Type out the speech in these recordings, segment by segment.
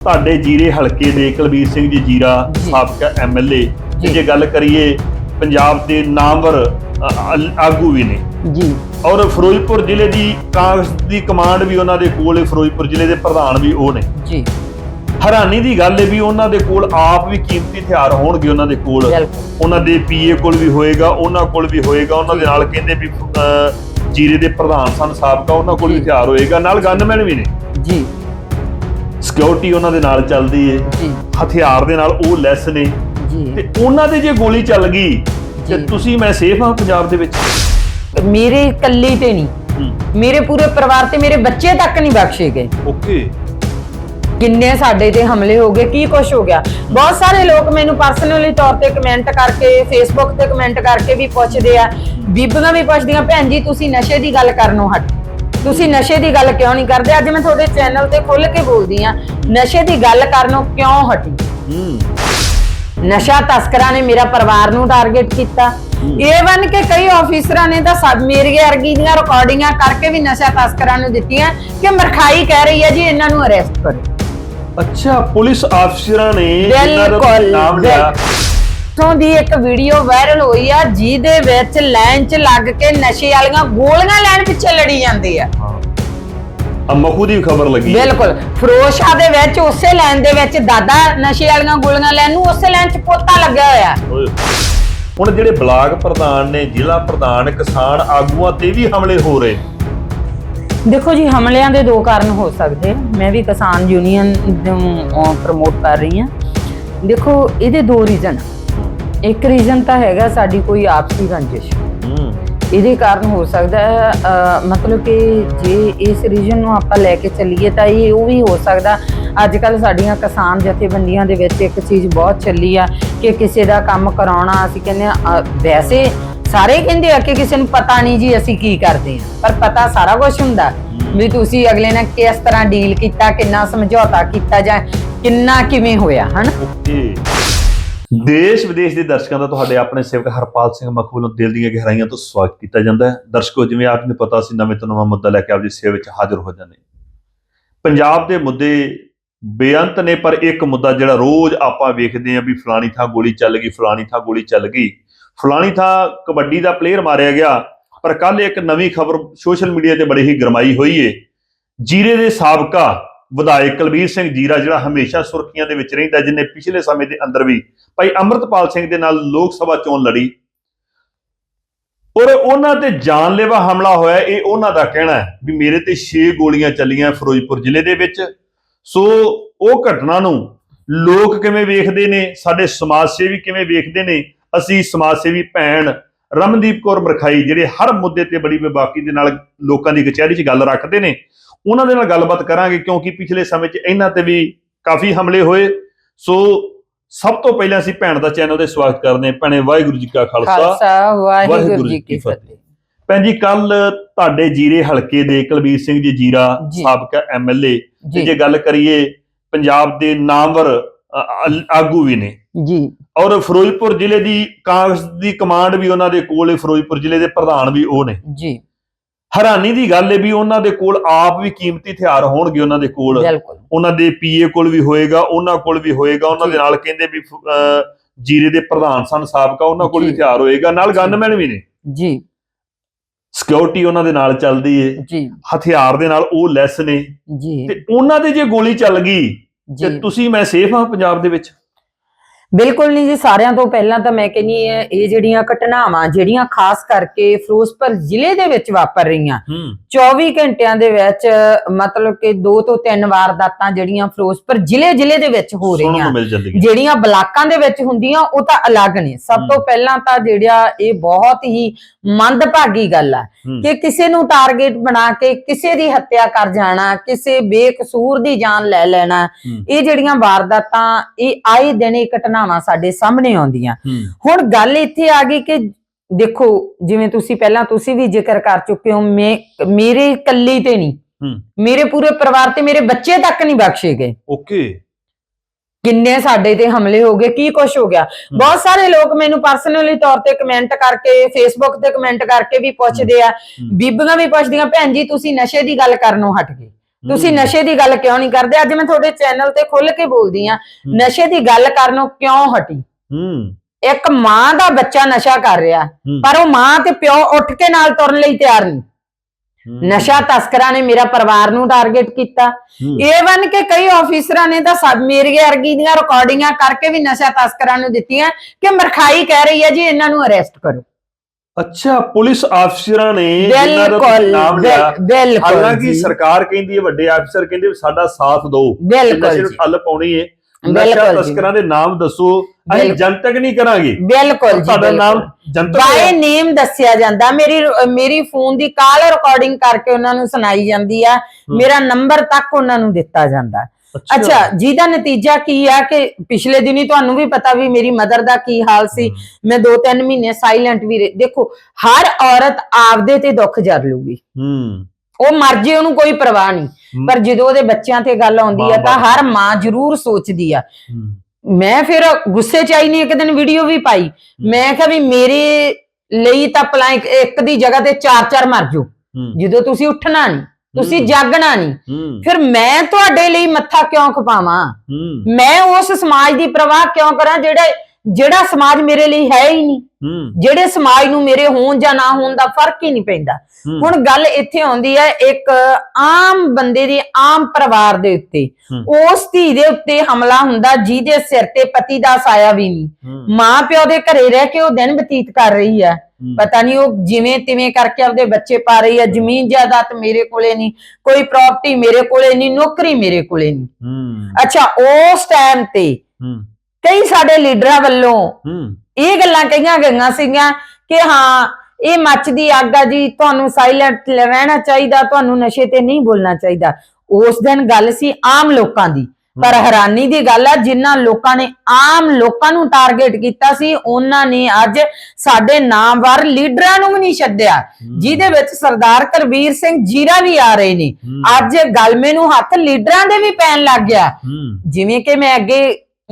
ਤੁਹਾਡੇ ਜੀਰੇ ਹਲਕੇ ਦੇ ਕੁਲਬੀਰ ਸਿੰਘ ਜੀ ਜੀਰਾ। ਸਾਬਕਾ ਐਮਐਲਏ ਤੇ ਜੀ। ਗੱਲ ਕਰੀਏ ਪੰਜਾਬ ਦੇ ਨਾਮਵਰ ਆਗੂ ਵੀ ਨੇ। ਜੀ। ਔਰ ਫਿਰੋਜ਼ਪੁਰ ਜ਼ਿਲ੍ਹੇ ਦੀ ਕਾਂਗਰਸ ਦੀ ਕਮਾਂਡ ਵੀ ਉਹਨਾਂ ਦੇ ਕੋਲ ਹੈ ਫਿਰੋਜ਼ਪੁਰ ਜ਼ਿਲ੍ਹੇ ਦੇ ਪ੍ਰਧਾਨ ਵੀ ਉਹ ਨੇ। ਜੀ। ਹੈਰਾਨੀ ਦੀ ਗੱਲ ਹੈ ਵੀ ਉਹਨਾਂ ਦੇ ਕੋਲ ਆਪ ਵੀ ਕੀਮਤੀ ਹਥਿਆਰ ਹੋਣਗੇ ਉਹਨਾਂ ਦੇ ਕੋਲ। ਉਹਨਾਂ ਦੇ ਪੀਏ ਕੋਲ ਵੀ ਹੋਏਗਾ ਉਹਨਾਂ ਕੋਲ ਵੀ ਹੋਏਗਾ ਉਹਨਾਂ ਦੇ। ਨਾਲ ਕਹਿੰਦੇ ਵੀ ਜੀਰੇ ਦੇ ਪ੍ਰਧਾਨ ਸਨ ਸਾਬਕਾ ਉਹਨਾਂ ਕੋਲ ਵੀ। ਹਥਿਆਰ ਹੋਏਗਾ। ਨਾਲ ਗਨਮੈਨ ਵੀ ਨੇ। ਜੀ। ਸਿਕਿਉਰਿਟੀ ਉਹਨਾਂ ਦੇ ਨਾਲ ਚੱਲਦੀ ਜੀ। ਹਥਿਆਰ ਦੇ ਨਾਲ ਉਹ ਲੈਸ ਨੇ। ਤੇ ਉਹਨਾਂ ਦੇ ਜੇ ਗੋਲੀ ਚੱਲ ਗਈ ਤੇ। ਤੁਸੀਂ ਮੈਂ ਸੇਫ ਹਾਂ ਪੰਜਾਬ ਦੇ ਵਿੱਚ? ਮੇਰੇ ਇਕੱਲੀ ਤੇ ਨਹੀਂ। ਮੇਰੇ ਪੂਰੇ ਪਰਿਵਾਰ ਤੇ ਮੇਰੇ ਬੱਚੇ ਤੱਕ ਨਹੀਂ ਬਖਸ਼ੇ ਗਏ। ਓਕੇ ਕਿੰਨੇ ਸਾਡੇ ਤੇ ਹਮਲੇ ਹੋ ਗਏ ਕੀ ਕੁਛ ਹੋ ਗਿਆ? ਬਹੁਤ ਸਾਰੇ ਲੋਕ ਮੈਨੂੰ ਪਰਸਨਲੀ ਤੌਰ ਤੇ ਕਮੈਂਟ ਕਰਕੇ ਫੇਸਬੁੱਕ ਤੇ ਕਮੈਂਟ ਕਰਕੇ ਵੀ ਪੁੱਛਦੇ ਆ। ਬੀਬੀਆਂ ਵੀ ਪੁੱਛਦੀਆਂ ਭੈਣ ਜੀ ਤੁਸੀਂ ਨਸ਼ੇ ਦੀ ਗੱਲ ਕਰਨੋਂ ਹਟ। ਤੁਸੀਂ ਨਸ਼ੇ ਦੀ ਗੱਲ ਕਿਉਂ ਨਹੀਂ ਕਰਦੇ? ਅੱਜ ਮੈਂ ਤੁਹਾਡੇ ਚੈਨਲ ਤੇ ਖੁੱਲ ਕੇ ਬੋਲਦੀ ਆ ਨਸ਼ੇ ਦੀ ਗੱਲ ਕਰਨੋਂ ਕਿਉਂ ਹਟੀ? ਨਸ਼ਾ ਤਸਕਰਾਂ ਨੇ ਮੇਰਾ ਪਰਿਵਾਰ ਨੂੰ ਟਾਰਗੇਟ ਕੀਤਾ। ਇਹ ਬਣ ਕੇ ਕਈ ਆਫੀਸਰਾਂ ਨੇ ਤਾਂ ਸਭ ਮੇਰੀ ਵਰਗੀ ਦੀਆਂ ਰਿਕਾਰਡਿੰਗਾਂ ਕਰਕੇ ਵੀ ਨਸ਼ਾ ਤਸਕਰਾਂ ਨੂੰ ਦਿੱਤੀਆਂ ਕਿ ਮਰਖਾਈ ਕਹਿ ਰਹੀ ਹੈ ਜੀ ਇਹਨਾਂ ਨੂੰ ਅਰੈਸਟ ਕਰੋ। ਅੱਛਾ ਪੁਲਿਸ ਅਫਸਰਾਂ ਨੇ ਇਹਨਾਂ ਦਾ ਬਿਲਕੁਲ ਨਾਮ ਲਿਆ। ਤੋਂ ਦੀ ਇੱਕ ਵੀਡੀਓ ਵਾਇਰਲ ਹੋਈ ਆ ਜਿਹਦੇ ਵਿੱਚ ਲਾਈਨ 'ਚ ਲੱਗ ਕੇ ਨਸ਼ੇ ਵਾਲੀਆਂ ਗੋਲੀਆਂ ਲੈਣ ਪਿੱਛੇ ਲੜੀ ਜਾਂਦੇ ਆ। ਆ ਮਖੂ ਦੀ ਖਬਰ ਲੱਗੀ ਬਿਲਕੁਲ। ਫਰੋਸ਼ਾ ਦੇ ਵਿੱਚ ਉਸੇ ਲਾਈਨ ਦੇ ਵਿੱਚ ਦਾਦਾ ਨਸ਼ੇ ਵਾਲੀਆਂ ਗੋਲੀਆਂ ਲੈਣ ਨੂੰ ਉਸੇ ਲਾਈਨ 'ਚ ਪੋਤਾ ਲੱਗਿਆ ਹੋਇਆ। ਓਏ। ਹੁਣ ਜਿਹੜੇ ਬਲਾਕ ਪ੍ਰਧਾਨ ਨੇ ਜ਼ਿਲ੍ਹਾ ਪ੍ਰਧਾਨ ਕਿਸਾਨ ਆਗੂਆਂ ਤੇ ਵੀ ਹਮਲੇ ਹੋ ਰਹੇ। ਦੇਖੋ ਜੀ ਹਮਲਿਆਂ ਦੇ ਦੋ ਕਾਰਨ ਹੋ ਸਕਦੇ ਆ। ਮੈਂ ਵੀ ਕਿਸਾਨ ਯੂਨੀਅਨ ਨੂੰ ਪ੍ਰਮੋਟ ਕਰ ਰਹੀ ਹਾਂ। ਦੇਖੋ ਇਹਦੇ ਦੋ ਰੀਜ਼ਨ ਇੱਕ ਰੀਜ਼ਨ ਤਾਂ ਹੈਗਾ ਸਾਡੀ ਕੋਈ ਆਪਸੀ ਰੰਜਿਸ਼। ਹੂੰ। ਇਹਦੇ ਕਾਰਨ ਹੋ ਸਕਦਾ ਹੈ ਮਤਲਬ ਕਿ ਜੇ ਇਸ ਰੀਜਨ ਨੂੰ ਆਪਾਂ ਲੈ ਕੇ ਚੱਲੀਏ ਤਾਂ ਇਹ ਉਹ ਵੀ ਹੋ ਸਕਦਾ। ਅੱਜ ਕੱਲ ਸਾਡੀਆਂ ਕਿਸਾਨ ਜਥੇਬੰਦੀਆਂ ਦੇ ਵਿੱਚ ਇੱਕ ਚੀਜ਼ ਬਹੁਤ ਚੱਲੀ ਆ ਕਿ ਕਿਸੇ ਦਾ ਕੰਮ ਕਰਾਉਣਾ ਅਸੀਂ ਕਹਿੰਦੇ ਆ ਵੈਸੇ ਸਾਰੇ ਕਹਿੰਦੇ ਆ ਕਿ ਕਿਸੇ ਨੂੰ ਪਤਾ ਨਹੀਂ ਜੀ ਅਸੀਂ ਕੀ ਕਰਦੇ ਆ ਪਰ ਪਤਾ ਸਾਰਾ ਕੁਝ ਹੁੰਦਾ। ਵੀ ਤੁਸੀਂ ਅਗਲੇ ਨਾਲ ਕਿਸ ਤਰ੍ਹਾਂ ਡੀਲ ਕੀਤਾ ਕਿੰਨਾ ਸਮਝੌਤਾ ਕੀਤਾ ਜਾਂ ਕਿੰਨਾ ਕਿਵੇਂ ਹੋਇਆ ਹਨਾ? ਓਕੇ। ਦੇਸ਼ ਵਿਦੇਸ਼ ਦੇ ਦਰਸ਼ਕਾਂ ਦਾ ਤੁਹਾਡੇ ਆਪਣੇ ਸੇਵਕ ਹਰਪਾਲ ਸਿੰਘ ਮਖੂ ਵੱਲੋਂ ਦਿਲ ਦੀਆਂ ਗਹਿਰਾਈਆਂ ਤੋਂ ਸਵਾਗਤ ਕੀਤਾ ਜਾਂਦਾ ਹੈ। ਦਰਸ਼ਕੋ, ਜਿਵੇਂ ਆਪ ਨੂੰ ਪਤਾ ਸੀ, ਨਵੇਂ ਤੋਂ ਨਵਾਂ ਮੁੱਦਾ ਲੈ ਕੇ ਆਪ ਦੀ ਸੇਵਾ ਵਿੱਚ ਹਾਜ਼ਰ ਹੋ ਜਾਂਦੇ ਪੰਜਾਬ ਦੇ ਮੁੱਦੇ ਬੇਅੰਤ ਨੇ, ਪਰ ਇੱਕ ਮੁੱਦਾ ਜਿਹੜਾ ਰੋਜ਼ ਆਪਾਂ ਵੇਖਦੇ ਹਾਂ ਵੀ ਫਲਾਣੀ ਥਾਂ ਗੋਲੀ ਚੱਲ ਗਈ, ਫਲਾਣੀ ਥਾਂ ਗੋਲੀ ਚੱਲ ਗਈ। ਫਲਾਣੀ ਥਾਂ ਕਬੱਡੀ ਦਾ ਪਲੇਅਰ ਮਾਰਿਆ ਗਿਆ, ਪਰ ਕੱਲ ਇੱਕ ਨਵੀਂ ਖਬਰ ਸੋਸ਼ਲ ਮੀਡੀਆ ਤੇ ਬੜੀ ਹੀ ਗਰਮਾਈ ਹੋਈ ਏ। ਜੀਰੇ ਦੇ ਸਾਬਕਾ ਵਿਧਾਇਕ ਕੁਲਬੀਰ ਸਿੰਘ ਜੀਰਾ ਜਿਹੜਾ ਹਮੇਸ਼ਾ ਸੁਰਖੀਆਂ ਦੇ ਵਿੱਚ ਰਹਿੰਦਾ, ਜਿਨੇ ਪਿਛਲੇ ਸਮੇਂ ਦੇ ਅੰਦਰ ਵੀ। ਭਾਈ ਅਮਰਤਪਾਲ ਸਿੰਘ ਦੇ ਨਾਲ ਲੋਕ ਸਭਾ ਚੋਣ ਲੜੀ। ਔਰ ਉਹਨਾਂ ਤੇ ਜਾਨਲੇਵਾ ਹਮਲਾ ਹੋਇਆ, ਇਹ ਉਹਨਾਂ ਦਾ ਕਹਿਣਾ ਹੈ ਵੀ ਮੇਰੇ ਤੇ 6 ਗੋਲੀਆਂ ਚੱਲੀਆਂ ਫਿਰੋਜ਼ਪੁਰ ਜ਼ਿਲ੍ਹੇ ਦੇ ਵਿੱਚ। ਸੋ ਉਹ ਘਟਨਾ ਨੂੰ ਲੋਕ ਕਿਵੇਂ ਵੇਖਦੇ ਨੇ? ਸਾਡੇ ਸਮਾਜ ਸੇਵੀ ਕਿਵੇਂ ਵੇਖਦੇ ਨੇ? ਅਸੀਂ ਸਮਾਜ ਸੇਵੀ ਭੈਣ ਰਮਨਦੀਪ ਕੌਰ ਮਰਖਾਈ, ਜਿਹੜੇ ਹਰ ਮੁੱਦੇ ਤੇ ਬੜੀ ਬੇਬਾਕੀ ਦੇ ਨਾਲ ਲੋਕਾਂ ਦੀ ਕਚਹਿਰੀ 'ਚ ਗੱਲ ਰੱਖਦੇ ਨੇ। ਉਹਨਾਂ ਦੇ ਨਾਲ ਗੱਲਬਾਤ ਕਰਾਂਗੇ ਕਿਉਂਕਿ ਪਿਛਲੇ ਸਮੇਂ 'ਚ ਇਹਨਾਂ ਤੇ ਵੀ ਕਾਫੀ ਹਮਲੇ ਹੋਏ। ਸੋ ਸਭ ਤੋਂ ਪਹਿਲਾਂ ਅਸੀਂ ਭੈਣ ਦਾ ਚੈਨਲ ਤੇ ਸਵਾਗਤ ਕਰਦੇ ਹਾਂ ਭੈਣੇ ਵਾਹਿਗੁਰੂ ਜੀ ਕਾ ਖਾਲਸਾ। ਵਾਹਿਗੁਰੂ ਜੀ ਕੀ ਫਤਿਹ। ਭੈਣ ਜੀ ਕੱਲ ਤੁਹਾਡੇ ਜੀਰੇ ਹਲਕੇ ਦੇ ਕੁਲਬੀਰ ਸਿੰਘ ਜੀ ਜੀਰਾ। ਸਾਬਕਾ ਐਮਐਲਏ ਤੇ ਜੇ। ਗੱਲ ਕਰੀਏ ਪੰਜਾਬ ਦੇ ਨਾਮਵਰ ਆਗੂ ਵੀ ਨੇ। ਜੀ। ਔਰ ਫਿਰੋਜ਼ਪੁਰ ਜ਼ਿਲ੍ਹੇ ਦੀ ਕਾਂਗਰਸ ਦੀ ਕਮਾਂਡ ਵੀ ਉਹਨਾਂ ਦੇ ਕੋਲ ਹੈ ਫਿਰੋਜ਼ਪੁਰ ਜ਼ਿਲ੍ਹੇ ਦੇ ਪ੍ਰਧਾਨ ਵੀ ਉਹ ਨੇ। ਜੀ। ਹੈਰਾਨੀ ਦੀ ਗੱਲ ਹੈ ਵੀ ਉਹਨਾਂ ਦੇ ਕੋਲ ਆਪ ਵੀ ਕੀਮਤੀ ਹਥਿਆਰ ਹੋਣਗੇ ਉਹਨਾਂ ਦੇ ਕੋਲ। ਬਿਲਕੁਲ। ਉਹਨਾਂ ਦੇ ਪੀਏ ਕੋਲ ਵੀ ਹੋਏਗਾ ਉਹਨਾਂ ਕੋਲ ਵੀ ਹੋਏਗਾ ਉਹਨਾਂ ਦੇ। ਨਾਲ ਕਹਿੰਦੇ ਵੀ ਜੀਰੇ ਦੇ ਪ੍ਰਧਾਨ ਸਨ ਸਾਬਕਾ ਉਹਨਾਂ ਕੋਲ ਵੀ। ਹਥਿਆਰ ਹੋਏਗਾ। ਨਾਲ। ਗਨਮੈਨ ਵੀ ਨੇ। ਜੀ। ਸਿਕਿਉਰਿਟੀ ਉਹਨਾਂ ਦੇ ਨਾਲ ਚੱਲਦੀ ਏ। ਜੀ। ਹਥਿਆਰ ਦੇ ਨਾਲ ਉਹ ਲੈਸ ਨੇ। ਜੀ। ਤੇ ਉਹਨਾਂ ਦੇ ਜੇ ਗੋਲੀ ਚੱਲ ਗਈ ਤੇ ਤੁਸੀਂ ਮੈਂ ਸੇਫ ਹਾਂ ਪੰਜਾਬ ਦੇ ਵਿੱਚ? ਬਿਲਕੁਲ ਨਹੀਂ ਜੀ ਸਾਰਿਆਂ ਤੋਂ ਪਹਿਲਾਂ ਤਾਂ ਮੈਂ ਕਹਿੰਨੀ ਹੈ ਇਹ ਜਿਹੜੀਆਂ ਘਟਨਾਵਾਂ ਜਿਹੜੀਆਂ ਖਾਸ ਕਰਕੇ ਫਿਰੋਜ਼ਪੁਰ ਜ਼ਿਲ੍ਹੇ ਦੇ ਵਿੱਚ ਵਾਪਰ ਰਹੀਆਂ ਹੂੰ 24 ਘੰਟਿਆਂ ਦੇ ਵਿੱਚ ਮਤਲਬ ਕਿ ਦੋ ਤੋਂ ਤਿੰਨ ਵਾਰਦਾਤਾਂ ਜਿਹੜੀਆਂ ਫਿਰੋਜ਼ਪੁਰ ਜ਼ਿਲ੍ਹੇ ਜ਼ਿਲ੍ਹੇ ਦੇ ਵਿੱਚ ਹੋ ਰਹੀਆਂ ਜਿਹੜੀਆਂ ਬਲਾਕਾਂ ਦੇ ਵਿੱਚ ਹੁੰਦੀਆਂ ਉਹ ਤਾਂ ਅਲੱਗ ਨੇ ਸਭ ਤੋਂ। ਪਹਿਲਾਂ ਤਾਂ ਜਿਹੜਾ ਇਹ ਬਹੁਤ ਹੀ ਮੰਦਭਾਗੀ ਗੱਲ ਆ। ਕਿ ਕਿਸੇ ਨੂੰ ਟਾਰਗੇਟ ਬਣਾ ਕੇ ਕਿਸੇ ਦੀ ਹੱਤਿਆ ਕਰ ਜਾਣਾ ਕਿਸੇ ਬੇਕਸੂਰ ਦੀ ਜਾਨ ਲੈ ਲੈਣਾ। ਇਹ ਜਿਹੜੀਆਂ ਵਾਰਦਾਤਾਂ ਇਹ ਆਏ ਦਿਨ ਇਹ ਘਟਨਾਵਾਂ ਸਾਡੇ ਸਾਹਮਣੇ ਆਉਂਦੀਆਂ। ਹੁਣ ਗੱਲ ਇੱਥੇ ਆ ਗਈ ਕਿ ਦੇਖੋ ਜਿਵੇਂ ਤੁਸੀਂ ਪਹਿਲਾਂ ਤੁਸੀਂ ਵੀ ਜ਼ਿਕਰ ਕਰ ਚੁੱਕੇ ਹੋ ਮੈਂ ਮੇਰੇ ਇਕੱਲੀ ਤੇ ਨਹੀਂ। ਮੇਰੇ ਪੂਰੇ ਪਰਿਵਾਰ ਤੇ ਮੇਰੇ ਬੱਚੇ ਤੱਕ ਨਹੀਂ ਬਖਸ਼ੇ ਗਏ। ਓਕੇ। ਕਿੰਨੇ ਸਾਡੇ ਤੇ ਹਮਲੇ ਹੋ ਗਏ ਕੀ ਕੁਛ ਹੋ ਗਿਆ। ਬਹੁਤ ਸਾਰੇ ਲੋਕ ਮੈਨੂੰ ਪਰਸਨਲੀ ਤੌਰ ਤੇ ਕਮੈਂਟ ਕਰਕੇ ਫੇਸਬੁੱਕ ਤੇ ਕਮੈਂਟ ਕਰਕੇ ਵੀ ਪੁੱਛਦੇ ਆ। ਬੀਬੀਆਂ ਵੀ ਪੁੱਛਦੀਆਂ ਭੈਣ ਜੀ ਤੁਸੀਂ ਨਸ਼ੇ ਦੀ ਗੱਲ ਕਰਨੋਂ ਹਟ ਗਏ। ਤੁਸੀਂ। ਨਸ਼ੇ ਦੀ ਗੱਲ ਕਿਉਂ ਨਹੀਂ ਕਰਦੇ ਅੱਜ ਮੈਂ ਤੁਹਾਡੇ ਚੈਨਲ ਤੇ ਖੁੱਲ ਕੇ ਬੋਲਦੀ ਆ ਨਸ਼ੇ ਦੀ ਗੱਲ ਕਰਨੋਂ ਕਿਉਂ ਹਟੀ ਹੂੰ ਇੱਕ ਮਾਂ ਦਾ ਬੱਚਾ ਨਸ਼ਾ ਕਰ ਰਿਹਾ। ਪਰ ਉਹ ਮਾਂ ਤੇ ਪਿਓ ਉੱਠ ਕੇ ਨਾਲ ਤੁਰਨ ਲਈ ਤਿਆਰ ਨਹੀਂ। ਨਸ਼ਾ ਤਸਕਰਾਂ ਨੇ ਮੇਰਾ ਪਰਿਵਾਰ ਨੂੰ ਟਾਰਗੇਟ ਕੀਤਾ। ਇਹ ਬਣ ਕੇ ਕਈ ਆਫੀਸਰਾਂ ਨੇ ਤਾਂ ਸਭ ਮੇਰੀ ਵਰਗੀ ਦੀਆਂ ਰਿਕਾਰਡਿੰਗਾਂ ਕਰਕੇ ਵੀ ਨਸ਼ਾ ਤਸਕਰਾਂ ਨੂੰ ਦਿੱਤੀਆਂ ਕਿ ਮਰਖਾਈ ਕਹਿ ਰਹੀ ਹੈ ਜੀ ਇਹਨਾਂ ਨੂੰ ਅਰੈਸਟ ਕਰੋ ਅੱਛਾ ਪੁਲਿਸ ਅਫਸਰਾਂ ਨੇ ਜਿਨ੍ਹਾਂ ਦਾ ਬਿਲਕੁਲ ਨਾਮ ਲਿਆ ਬਿਲ- ਬਿਲਕੁਲ ਹਾਲਾਂਕਿ ਜੀ, ਸਰਕਾਰ ਕਹਿੰਦੀ ਹੈ ਵੱਡੇ ਅਫਸਰ ਕਹਿੰਦੇ ਵੀ ਸਾਡਾ ਸਾਥ ਦਿਓ ਬਿਲਕੁਲ ਨਸ਼ੇ ਨੂੰ ਜੀ, ਠੱਲ ਪਾਉਣੀ ਹੈ ਨਸ਼ਾ ਬਿਲਕੁਲ ਜੀ। ਤਸਕਰਾਂ ਦੇ ਨਾਮ ਦੱਸੋ ਅਸੀਂ ਬਿਲਕੁਲ। ਜਨਤਕ ਨਹੀਂ ਕਰਾਂਗੇ ਬਿਲਕੁਲ ਜੀ ਤੁਹਾਡਾ ਨਾਮ। ਜਨਤਕ ਬਾਏ ਹੈ। ਨੇਮ ਦੱਸਿਆ ਜਾਂਦਾ ਮੇਰੀ ਮੇਰੀ ਫੋਨ ਦੀ ਕਾਲ ਰਿਕਾਰਡਿੰਗ ਕਰਕੇ ਉਹਨਾਂ ਨੂੰ ਸੁਣਾਈ ਜਾਂਦੀ ਆ ਮੇਰਾ ਨੰਬਰ ਤੱਕ ਉਹਨਾਂ ਨੂੰ ਦਿੱਤਾ ਜਾਂਦਾ ਅੱਛਾ। ਜਿਹਦਾ ਨਤੀਜਾ ਕੀ ਆ ਕਿ ਪਿਛਲੇ ਦਿਨੀ ਤੁਹਾਨੂੰ ਵੀ ਪਤਾ ਵੀ ਮੇਰੀ ਮਦਰ ਦਾ ਕੀ ਹਾਲ ਸੀ। ਮੈਂ 2-3 ਮਹੀਨੇ ਸਾਇਲੈਂਟ ਵੀ। ਦੇਖੋ ਹਰ ਔਰਤ ਆਪਦੇ ਤੇ ਦੁੱਖ ਜਰ ਲੂਗੀ। ਹੂੰ। ਉਹ ਮਰ ਜੇ ਉਹਨੂੰ ਕੋਈ ਪਰਵਾਹ ਨਹੀਂ। ਪਰ ਜਦੋਂ ਉਹਦੇ ਬੱਚਿਆਂ ਤੇ ਗੱਲ ਆਉਂਦੀ ਆ ਤਾਂ। ਹਰ ਮਾਂ ਜ਼ਰੂਰ ਸੋਚਦੀ ਆ। ਮੈਂ ਫਿਰ ਗੁੱਸੇ ਚ ਆਈ ਨੇ ਇੱਕ ਦਿਨ ਵੀਡੀਓ ਵੀ ਪਾਈ। ਮੈਂ ਕਿਹਾ ਵੀ ਮੇਰੇ ਲਈ ਤਾਂ ਭਲਾ ਇੱਕ- ਦੀ ਜਗ੍ਹਾ ਤੇ ਚਾਰ ਚਾਰ ਮਰ ਜਾਓ। ਜਦੋਂ ਤੁਸੀਂ ਉੱਠਣਾ ਨਹੀਂ ਤੁਸੀਂ। ਜਾਗਣਾ ਨਹੀਂ ਫਿਰ ਮੈਂ ਤੁਹਾਡੇ ਲਈ ਮੱਥਾ ਕਿਉਂ ਖਪਾਵਾਂ? ਮੈਂ ਉਸ ਸਮਾਜ ਦੀ ਪ੍ਰਵਾਹ ਕਿਉਂ ਕਰਾਂ ਜਿਹੜਾ ਜਿਹੜਾ ਸਮਾਜ ਮੇਰੇ ਲਈ ਹੈ ਹੀ ਨਹੀਂ ਜਿਹੜੇ ਸਮਾਜ ਨੂੰ ਮੇਰੇ ਹੋਣ ਜਾਂ ਨਾ ਹੋਣ ਦਾ ਫ਼ਰਕ ਹੀ ਨਹੀਂ ਪੈਂਦਾ। ਹੁਣ ਗੱਲ ਇੱਥੇ ਆਉਂਦੀ ਹੈ ਇੱਕ ਆਮ ਬੰਦੇ ਦੇ ਆਮ ਪਰਿਵਾਰ ਦੇ ਉੱਤੇ। ਉਸ ਧੀ ਦੇ ਉੱਤੇ ਹਮਲਾ ਹੁੰਦਾ ਜਿਹਦੇ ਸਿਰ ਤੇ ਪਤੀ ਦਾ ਸਾਇਆ ਵੀ ਨਹੀਂ। ਮਾਂ ਪਿਓ ਦੇ ਘਰੇ ਰਹਿ ਕੇ ਉਹ ਦਿਨ ਬਤੀਤ ਕਰ ਰਹੀ ਹੈ। ਪਤਾ ਨਹੀਂ ਉਹ ਜਿਵੇਂ ਤਿਵੇਂ ਕਰਕੇ ਆਪਦੇ ਬੱਚੇ ਪਾ ਰਹੀ ਹੈ ਜ਼ਮੀਨ ਜਾਇਦਾਦ ਮੇਰੇ ਕੋਲੇ ਨਹੀਂ ਕੋਈ ਪ੍ਰਾਪਰਟੀ ਮੇਰੇ ਕੋਲੇ ਨਹੀਂ ਨੌਕਰੀ ਮੇਰੇ ਕੋਲੇ ਨਹੀਂ। ਅੱਛਾ ਉਸ ਟਾਈਮ ਤੇ ਕਈ ਸਾਡੇ ਲੀਡਰਾਂ ਵੱਲੋਂ ਹੂੰ। ਇਹ ਗੱਲਾਂ ਕਹੀਆਂ ਗਈਆਂ ਸੀਗੀਆਂ ਕਿ ਹਾਂ ਇਹ ਮੱਚਦੀ ਅੱਗ ਆ ਜੀ ਤੁਹਾਨੂੰ ਸਾਇਲੈਂਟ ਰਹਿਣਾ ਚਾਹੀਦਾ ਤੁਹਾਨੂੰ ਨਸ਼ੇ ਤੇ ਨਹੀਂ ਬੋਲਣਾ ਚਾਹੀਦਾ। ਉਸ ਦਿਨ ਗੱਲ ਸੀ ਆਮ ਲੋਕਾਂ ਦੀ ਪਰ ਹੈਰਾਨੀ ਦੀ ਗੱਲ ਆ ਜਿਨ੍ਹਾਂ ਲੋਕਾਂ ਨੇ ਆਮ ਲੋਕਾਂ ਨੂੰ ਟਾਰਗੇਟ ਕੀਤਾ ਸੀ ਉਹਨਾਂ ਨੇ ਅੱਜ ਸਾਡੇ ਨਾਮਵਰ ਲੀਡਰਾਂ ਨੂੰ ਵੀ ਨਹੀਂ ਛੱਡਿਆ ਜਿਹਦੇ ਵਿੱਚ ਸਰਦਾਰ ਕਰਬੀਰ ਸਿੰਘ ਜੀਰਾ ਵੀ ਆ ਰਹੇ ਨੇ। ਅੱਜ ਗਲਮੇ ਨੂੰ ਹੱਥ ਲੀਡਰਾਂ ਦੇ ਵੀ ਪੈਣ ਲੱਗ ਗਿਆ। ਜਿਵੇਂ ਕਿ ਮੈਂ ਅੱਗੇ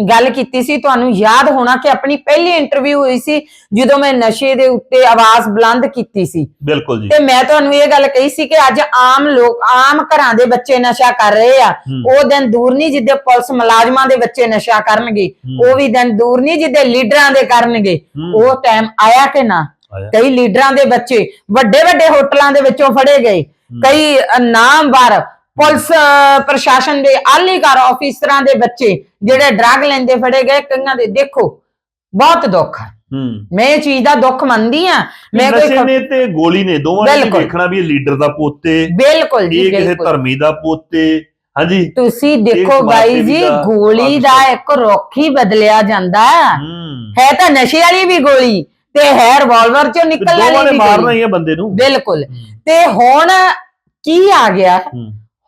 ਗੱਲ ਕੀਤੀ ਸੀ ਤੁਹਾਨੂੰ ਯਾਦ ਹੋਣਾ ਕਿ ਆਪਣੀ ਪਹਿਲੀ ਇੰਟਰਵਿਊ ਹੋਈ ਸੀ ਜਦੋਂ ਮੈਂ ਨਸ਼ੇ ਦੇ ਉੱਤੇ ਆਵਾਜ਼ ਬੁਲੰਦ ਕੀਤੀ ਸੀ ਬਿਲਕੁਲ ਜੀ ਤੇ ਮੈਂ ਤੁਹਾਨੂੰ ਇਹ ਗੱਲ ਕਹੀ ਸੀ ਕਿ ਅੱਜ ਆਮ ਲੋਕ ਆਮ ਘਰਾਂ ਦੇ ਬੱਚੇ ਨਸ਼ਾ ਕਰ ਰਹੇ ਆ। ਉਹ ਦਿਨ ਦੂਰ ਨਹੀਂ ਜਿੱਦੇ ਪੁਲਿਸ ਮੁਲਾਜ਼ਮਾਂ ਦੇ ਬੱਚੇ ਨਸ਼ਾ ਕਰਨਗੇ। ਉਹ ਵੀ ਦਿਨ ਦੂਰ ਨਹੀਂ ਜਿੱਦੇ ਲੀਡਰਾਂ ਦੇ ਕਰਨਗੇ। ਉਹ ਟਾਈਮ ਆਇਆ ਕਿ ਨਾ। ਕਈ ਲੀਡਰਾਂ ਦੇ ਬੱਚੇ ਵੱਡੇ ਵੱਡੇ ਹੋਟਲਾਂ ਦੇ ਵਿੱਚੋਂ ਫੜੇ ਗਏ ਕਈ ਨਾਮਵਰ ਪੁਲਿਸ ਪ੍ਰਸ਼ਾਸਨ ਦੇ ਆਲੀਕਾਰ ਆਫੀਸਰਾਂ ਦੇ ਬੱਚੇ ਜਿਹੜੇ ਡਰੱਗ ਲੈਂਦੇ ਫੜੇ ਗਏ ਕਈਆਂ ਦੇ ਦੇਖੋ ਬਹੁਤ ਦੁੱਖ ਹੈ। ਮੈਂ ਇਹ ਚੀਜ਼ ਦਾ ਦੁੱਖ ਮੰਨਦੀ ਆ। ਮੈਂ ਕੋਈ ਨਸ਼ੇ ਨੇ ਤੇ ਗੋਲੀ ਨੇ ਦੋਵਾਂ ਨੇ। ਦੇਖਣਾ ਵੀ ਇਹ ਲੀਡਰ ਦਾ ਪੋਤੇ ਬਿਲਕੁਲ ਜੀ ਇਹ ਕਿਸੇ ਧਰਮੀ ਦਾ ਪੋਤੇ। ਹਾਂਜੀ। ਤੁਸੀਂ ਦੇਖੋ ਬਾਈ ਜੀ ਗੋਲੀ ਦਾ ਇੱਕ ਰੁੱਖ ਹੀ ਬਦਲਿਆ ਜਾਂਦਾ ਹੈ। ਤਾਂ ਨਸ਼ੇ ਵਾਲੀ ਵੀ ਗੋਲੀ ਤੇ ਹੈ ਰਿਵਾਲਵਰ ਚੋਂ ਨਿਕਲਣ ਦੋਵਾਂ ਵਾਲੀ ਨੇ ਵੀ ਮਾਰਨਾ ਗੋਲੀ। ਹੀ ਹੈ ਬੰਦੇ ਨੂੰ। ਬਿਲਕੁਲ। ਤੇ ਹੁਣ ਕੀ ਆ ਗਿਆ?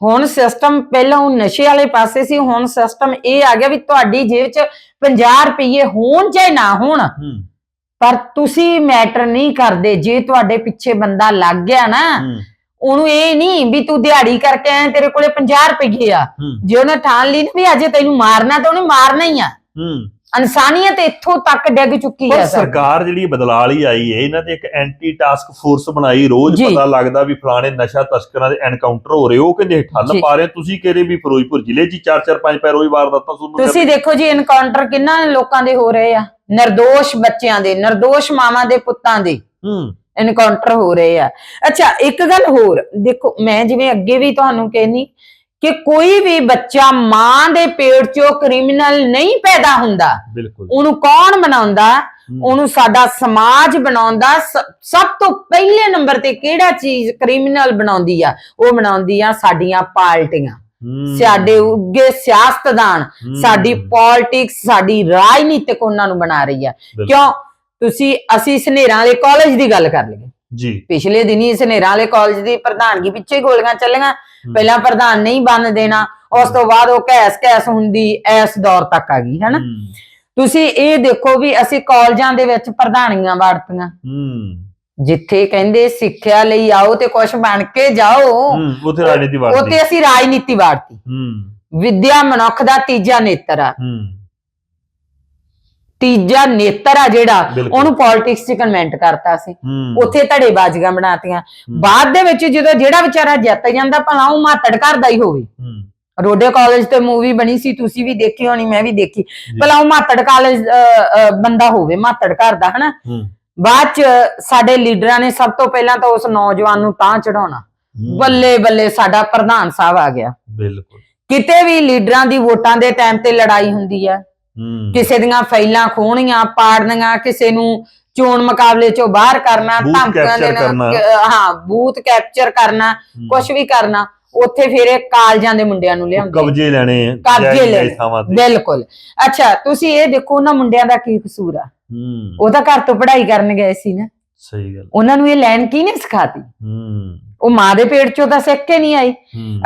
ਹੁਣ ਸਿਸਟਮ ਪਹਿਲਾਂ ਉਹ ਨਸ਼ੇ ਵਾਲੇ ਪਾਸੇ ਸੀ ਹੁਣ ਸਿਸਟਮ ਇਹ ਆ ਗਿਆ ਵੀ ਤੁਹਾਡੀ ਜੇਬ 'ਚ 50 ਰੁਪਏ ਹੋਣ ਚਾਹੇ ਨਾ ਹੋਣ। ਪਰ ਤੁਸੀਂ ਮੈਟਰ ਨਹੀਂ ਕਰਦੇ ਜੇ ਤੁਹਾਡੇ ਪਿੱਛੇ ਬੰਦਾ ਲੱਗ ਗਿਆ ਨਾ ਉਹਨੂੰ ਇਹ ਨਹੀਂ ਵੀ ਤੂੰ ਦਿਹਾੜੀ ਕਰਕੇ ਆਇਆ ਤੇਰੇ ਕੋਲੇ 50 ਰੁਪਏ ਆ। ਜੇ ਉਹਨੇ ਠਾਣ ਲਈ ਨਾ ਵੀ ਅੱਜ ਤੈਨੂੰ ਮਾਰਨਾ ਤਾਂ ਉਹਨੇ ਮਾਰਨਾ ਹੀ ਆ। ਇਨਸਾਨੀਅਤ ਇੱਥੋਂ ਤੱਕ ਡਿੱਗ ਚੁੱਕੀ ਪਰ ਹੈ ਸਰ। ਸਰਕਾਰ ਜਿਹੜੀ ਬਦਲਾਅ ਲਈ ਆਈ ਹੈ ਇਹਨਾਂ ਤੇ ਇੱਕ ਐਂਟੀ ਟਾਸਕ ਫੋਰਸ ਬਣਾਈ ਰੋਜ਼ ਜੀ। ਪਤਾ ਲੱਗਦਾ ਵੀ ਫਲਾਣੇ ਨਸ਼ਾ ਤਸਕਰਾਂ ਦੇ ਐਨਕਾਊਂਟਰ ਹੋ ਰਹੇ ਉਹ ਕਹਿੰਦੇ ਠੱਲ ਜੀ। ਪਾ ਰਹੇ ਤੁਸੀਂ ਕਹਿੰਦੇ ਵੀ ਫਿਰੋਜ਼ਪੁਰ ਜ਼ਿਲ੍ਹੇ 'ਚ 4-4 5-5 ਰੋਜ਼ ਵਾਰਦਾਤਾਂ ਸੁਣਨ ਨੂੰ ਤੁਸੀਂ ਦੇਖੋ ਜੀ ਐਨਕਾਊਂਟਰ ਕਿੰਨਾ ਲੋਕਾਂ ਦੇ ਹੋ ਰਹੇ ਆ? ਨਿਰਦੋਸ਼ ਬੱਚਿਆਂ ਦੇ ਨਿਰਦੋਸ਼ ਮਾਵਾਂ ਦੇ ਪੁੱਤਾਂ ਦੇ ਹੂੰ। ਐਨਕਾਊਂਟਰ ਹੋ ਰਹੇ ਆ। ਅੱਛਾ ਇੱਕ ਗੱਲ ਹੋਰ ਦੇਖੋ ਮੈਂ ਜਿਵੇਂ ਅੱਗੇ ਵੀ ਤੁਹਾਨੂੰ ਕਹਿਨੀ ਕਿ ਕੋਈ ਵੀ ਬੱਚਾ ਮਾਂ ਦੇ ਪੇਟ ਚੋਂ ਕ੍ਰਿਮੀਨਲ ਨਹੀਂ ਪੈਦਾ ਹੁੰਦਾ। ਬਿਲਕੁਲ। ਉਹਨੂੰ ਕੌਣ ਬਣਾਉਂਦਾ? ਉਹਨੂੰ ਸਾਡਾ ਸਮਾਜ ਬਣਾਉਂਦਾ। ਸਭ ਤੋਂ ਪਹਿਲੇ ਨੰਬਰ ਤੇ ਕਿਹੜਾ ਚੀਜ਼ ਕ੍ਰਿਮੀਨਲ ਬਣਾਉਂਦੀ ਆ? ਉਹ ਬਣਾਉਂਦੀ ਆ ਸਾਡੀਆਂ ਪਾਰਟੀਆਂ। ਸਾਡੇ ਉੱਗੇ ਸਿਆਸਤਦਾਨ। ਸਾਡੀ ਪੋਲਿਟਿਕਸ ਸਾਡੀ ਰਾਜਨੀਤਿਕ ਉਹਨਾਂ ਨੂੰ ਬਣਾ ਰਹੀ ਆ। ਕਿਉਂ? ਤੁਸੀਂ ਅਸੀਂ ਸਨੇਰਾਂ ਵਾਲੇ ਕਾਲਜ ਦੀ ਗੱਲ ਕਰ ਲਈਏ। ਜੀ। ਪਿਛਲੇ ਦਿਨੀ ਸਨੇਰਾਂ ਵਾਲੇ ਕਾਲਜ ਦੀ ਪ੍ਰਧਾਨਗੀ ਪਿੱਛੇ ਗੋਲੀਆਂ ਚੱਲੀਆਂ। ਪਹਿਲਾਂ ਪ੍ਰਧਾਨ ਨਹੀਂ ਬੰਨ ਦੇਣਾ ਉਸ ਤੋਂ ਬਾਅਦ ਉਹ ਕੈਸ ਕੈਸ ਹੁੰਦੀ ਇਸ ਦੌਰ ਤੱਕ ਆ ਗਈ ਹੈਨਾ। ਤੁਸੀਂ ਇਹ ਦੇਖੋ ਵੀ ਅਸੀਂ ਕਾਲਜਾਂ ਦੇ ਵਿੱਚ ਪ੍ਰਧਾਨੀਆਂ ਵੜਤੀਆਂ ਹੂੰ। ਜਿੱਥੇ ਕਹਿੰਦੇ ਸਿੱਖਿਆ ਲਈ ਆਓ ਤੇ ਕੁਝ ਬਣ ਕੇ ਜਾਓ ਹੂੰ ਉਥੇ ਰਾਜਨੀਤੀ ਉੱਥੇ ਅਸੀਂ ਰਾਜਨੀਤੀ ਵਾੜਤੀ ਹੂੰ। ਵਿਦਿਆ ਮਨੁੱਖ ਦਾ ਤੀਜਾ ਨੇਤਰ ਆ। ਹੂੰ। ਤੀਜਾ ਨੇਤਰ ਆ ਜਿਹੜਾ ਬਿਲਕੁਲ। ਉਹਨੂੰ ਪੋਲਿਟਿਕਸ 'ਚ ਕਨਵੈਂਟ ਕਰਤਾ ਸੀ। ਹੂੰ। ਉੱਥੇ ਧੜੇਬਾਜ਼ੀਆਂ ਬਣਾਤੀਆਂ। ਬਾਅਦ ਦੇ ਵਿੱਚ ਜਦੋਂ ਜਿਹੜਾ ਵਿਚਾਰਾ ਜਿੱਤ ਜਾਂਦਾ ਭਲਾ ਉਹ ਮਾਤੜ ਘਰ ਦਾ ਹੀ ਹੋਵੇ। ਹੂੰ। ਰੋਡੇ ਕਾਲਜ ਤੇ ਮੂਵੀ ਬਣੀ ਸੀ ਤੁਸੀਂ ਵੀ ਦੇਖੀ ਹੋਣੀ ਮੈਂ ਵੀ ਦੇਖੀ। ਭਲਾ ਉਹ ਮਾਤੜ ਕਾਲਜ ਬੰਦਾ ਹੋਵੇ ਮਾਤੜ ਘਰ ਦਾ ਹਨਾ? ਹੂੰ। ਬਾਅਦ ਚ ਸਾਡੇ ਲੀਡਰਾਂ ਨੇ ਸਭ ਤੋਂ ਪਹਿਲਾਂ ਤਾਂ ਉਸ ਨੌਜਵਾਨ ਨੂੰ ਤਾਂ ਚੜਾਉਣਾ ਹੂੰ। ਬੱਲੇ ਬੱਲੇ ਸਾਡਾ ਪ੍ਰਧਾਨ ਸਾਹਿਬ ਆ ਗਿਆ। ਬਿਲਕੁਲ। ਕਿਤੇ ਵੀ ਲੀਡਰਾਂ ਦੀ ਵੋਟਾਂ ਦੇ ਟਾਈਮ ਤੇ ਲੜਾਈ ਹੁੰਦੀ ਆ ਕਿਸੇ ਦੀਆਂ ਫਾਈਲਾਂ ਖੋਣੀਆਂ ਪਾੜਨੀਆਂ ਕਿਸੇ ਨੂੰ ਚੋਣ ਮੁਕਾਬਲੇ ਚੋਂ ਬਾਹਰ ਕਰਨਾ ਧਮਕੀਆਂ ਦੇਣਾ ਹਾਂ ਬੂਥ ਕੈਪਚਰ ਕਰਨਾ ਕੁਝ ਵੀ ਕਰਨਾ ਉੱਥੇ ਫਿਰ ਇਹ ਕਾਲਜਾਂ ਦੇ ਮੁੰਡਿਆਂ ਨੂੰ ਲਿਆਉਂਦੇ। ਕਬਜ਼ੇ ਲੈਣੇ ਕਬਜ਼ੇ ਲੈ ਬਿਲਕੁਲ। ਅੱਛਾ ਤੁਸੀਂ ਇਹ ਦੇਖੋ ਉਹਨਾਂ ਮੁੰਡਿਆਂ ਦਾ ਕੀ ਕਸੂਰ ਆ। ਹੂੰ। ਉਹ ਤਾਂ ਘਰ ਤੋਂ ਪੜ੍ਹਾਈ ਕਰਨ ਗਏ ਸੀ ਨਾ। ਸਹੀ ਗੱਲ। ਉਹਨਾਂ ਨੂੰ ਇਹ ਲਾਈਨ ਕੀ ਨੇ ਸਿਖਾਤੀ? ਹੂੰ। ਉਹ ਮਾਂ ਦੇ ਪੇਟ ਚੋਂ ਤਾਂ ਸਿੱਖ ਕੇ ਨਹੀਂ ਆਈ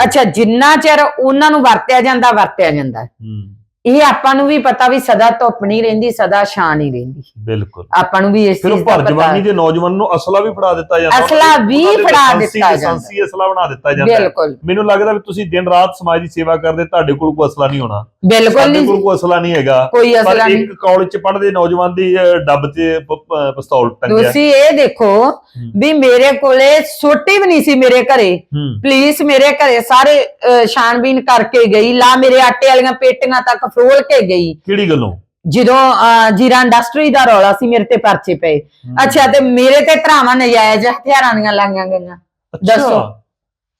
ਅੱਛਾ ਜਿੰਨਾ ਚਿਰ ਉਹਨਾਂ ਨੂੰ ਵਰਤਿਆ ਜਾਂਦਾ ਵਰਤਿਆ ਜਾਂਦਾ। ਹੂੰ। ਇਹ ਆਪਾਂ ਨੂੰ ਵੀ ਪਤਾ ਵੀ ਸਦਾ ਧੁੱਪ ਨਹੀਂ ਰਹਿੰਦੀ ਸਦਾ ਛਾਂ ਨਹੀਂ ਰਹਿੰਦੀ। ਬਿਲਕੁਲ। ਆਪਾਂ ਨੂੰ ਵੀ ਇਸ ਚੀਜ਼ ਦਾ ਪਤਾ ਜਵਾਨੀ ਦੇ ਨੌਜਵਾਨ ਨੂੰ ਅਸਲਾ ਵੀ ਫੜਾ ਦਿੱਤਾ ਜਾਂਦਾ। ਅਸਲਾ ਵੀ ਫੜਾ ਦਿੱਤਾ ਜਾਂਦਾ। ਲਾਇਸੈਂਸੀ ਅਸਲਾ ਬਣਾ ਦਿੱਤਾ ਜਾਂਦਾ। ਬਿਲਕੁਲ। ਮੈਨੂੰ ਲੱਗਦਾ ਵੀ ਤੁਸੀਂ ਦਿਨ ਰਾਤ ਸਮਾਜ ਦੀ ਸੇਵਾ ਕਰਦੇ ਤੁਹਾਡੇ ਕੋਲ ਕੋਈ ਅਸਲਾ ਨਹੀਂ ਹੋਣਾ। ਬਿਲਕੁਲ ਨਹੀਂ। ਕੋਲ ਕੋਈ ਅਸਲਾ ਨਹੀਂ ਹੈਗਾ। ਕੋਈ ਅਸਲਾ ਨਹੀਂ। ਇੱਕ ਕਾਲਜ ਚ ਪੜ੍ਹਦੇ ਨੌਜਵਾਨ ਦੀ ਡੱਬ ਪ- ਪਿਸਤੌਲ ਟੰਗਿਆ। ਤੁਸੀਂ ਇਹ ਦੇਖੋ ਵੀ ਮੇਰੇ ਕੋਲੇ ਸੋਟੀ ਵੀ ਨਹੀਂ ਸੀ ਮੇਰੇ ਘਰੇ। ਪੁਲਿਸ ਮੇਰੇ ਘਰੇ ਸਾਰੇ ਛਾਣਬੀਨ ਕਰਕੇ ਗਈ। ਲਾ ਮੇਰੇ ਆਟੇ ਵਾਲੀਆਂ ਪੇਟੀਆਂ ਤੱਕ ਫਰੋਲ ਕੇ ਗਈ। ਕਿਹੜੀ ਗੱਲੋਂ? ਜਦੋਂ ਜੀਰਾ ਇੰਡਸਟਰੀ ਦਾ ਰੌਲਾ ਸੀ ਮੇਰੇ ਤੇ ਪਰਚੇ ਪਏ। ਅੱਛਾ ਤੇ ਮੇਰੇ ਤੇ ਧਰਾਵਾਂ ਨਜਾਇਜ਼ ਹਥਿਆਰਾਂ ਦੀਆਂ ਲਾਈਆਂ ਗਈਆਂ। ਦੱਸੋ।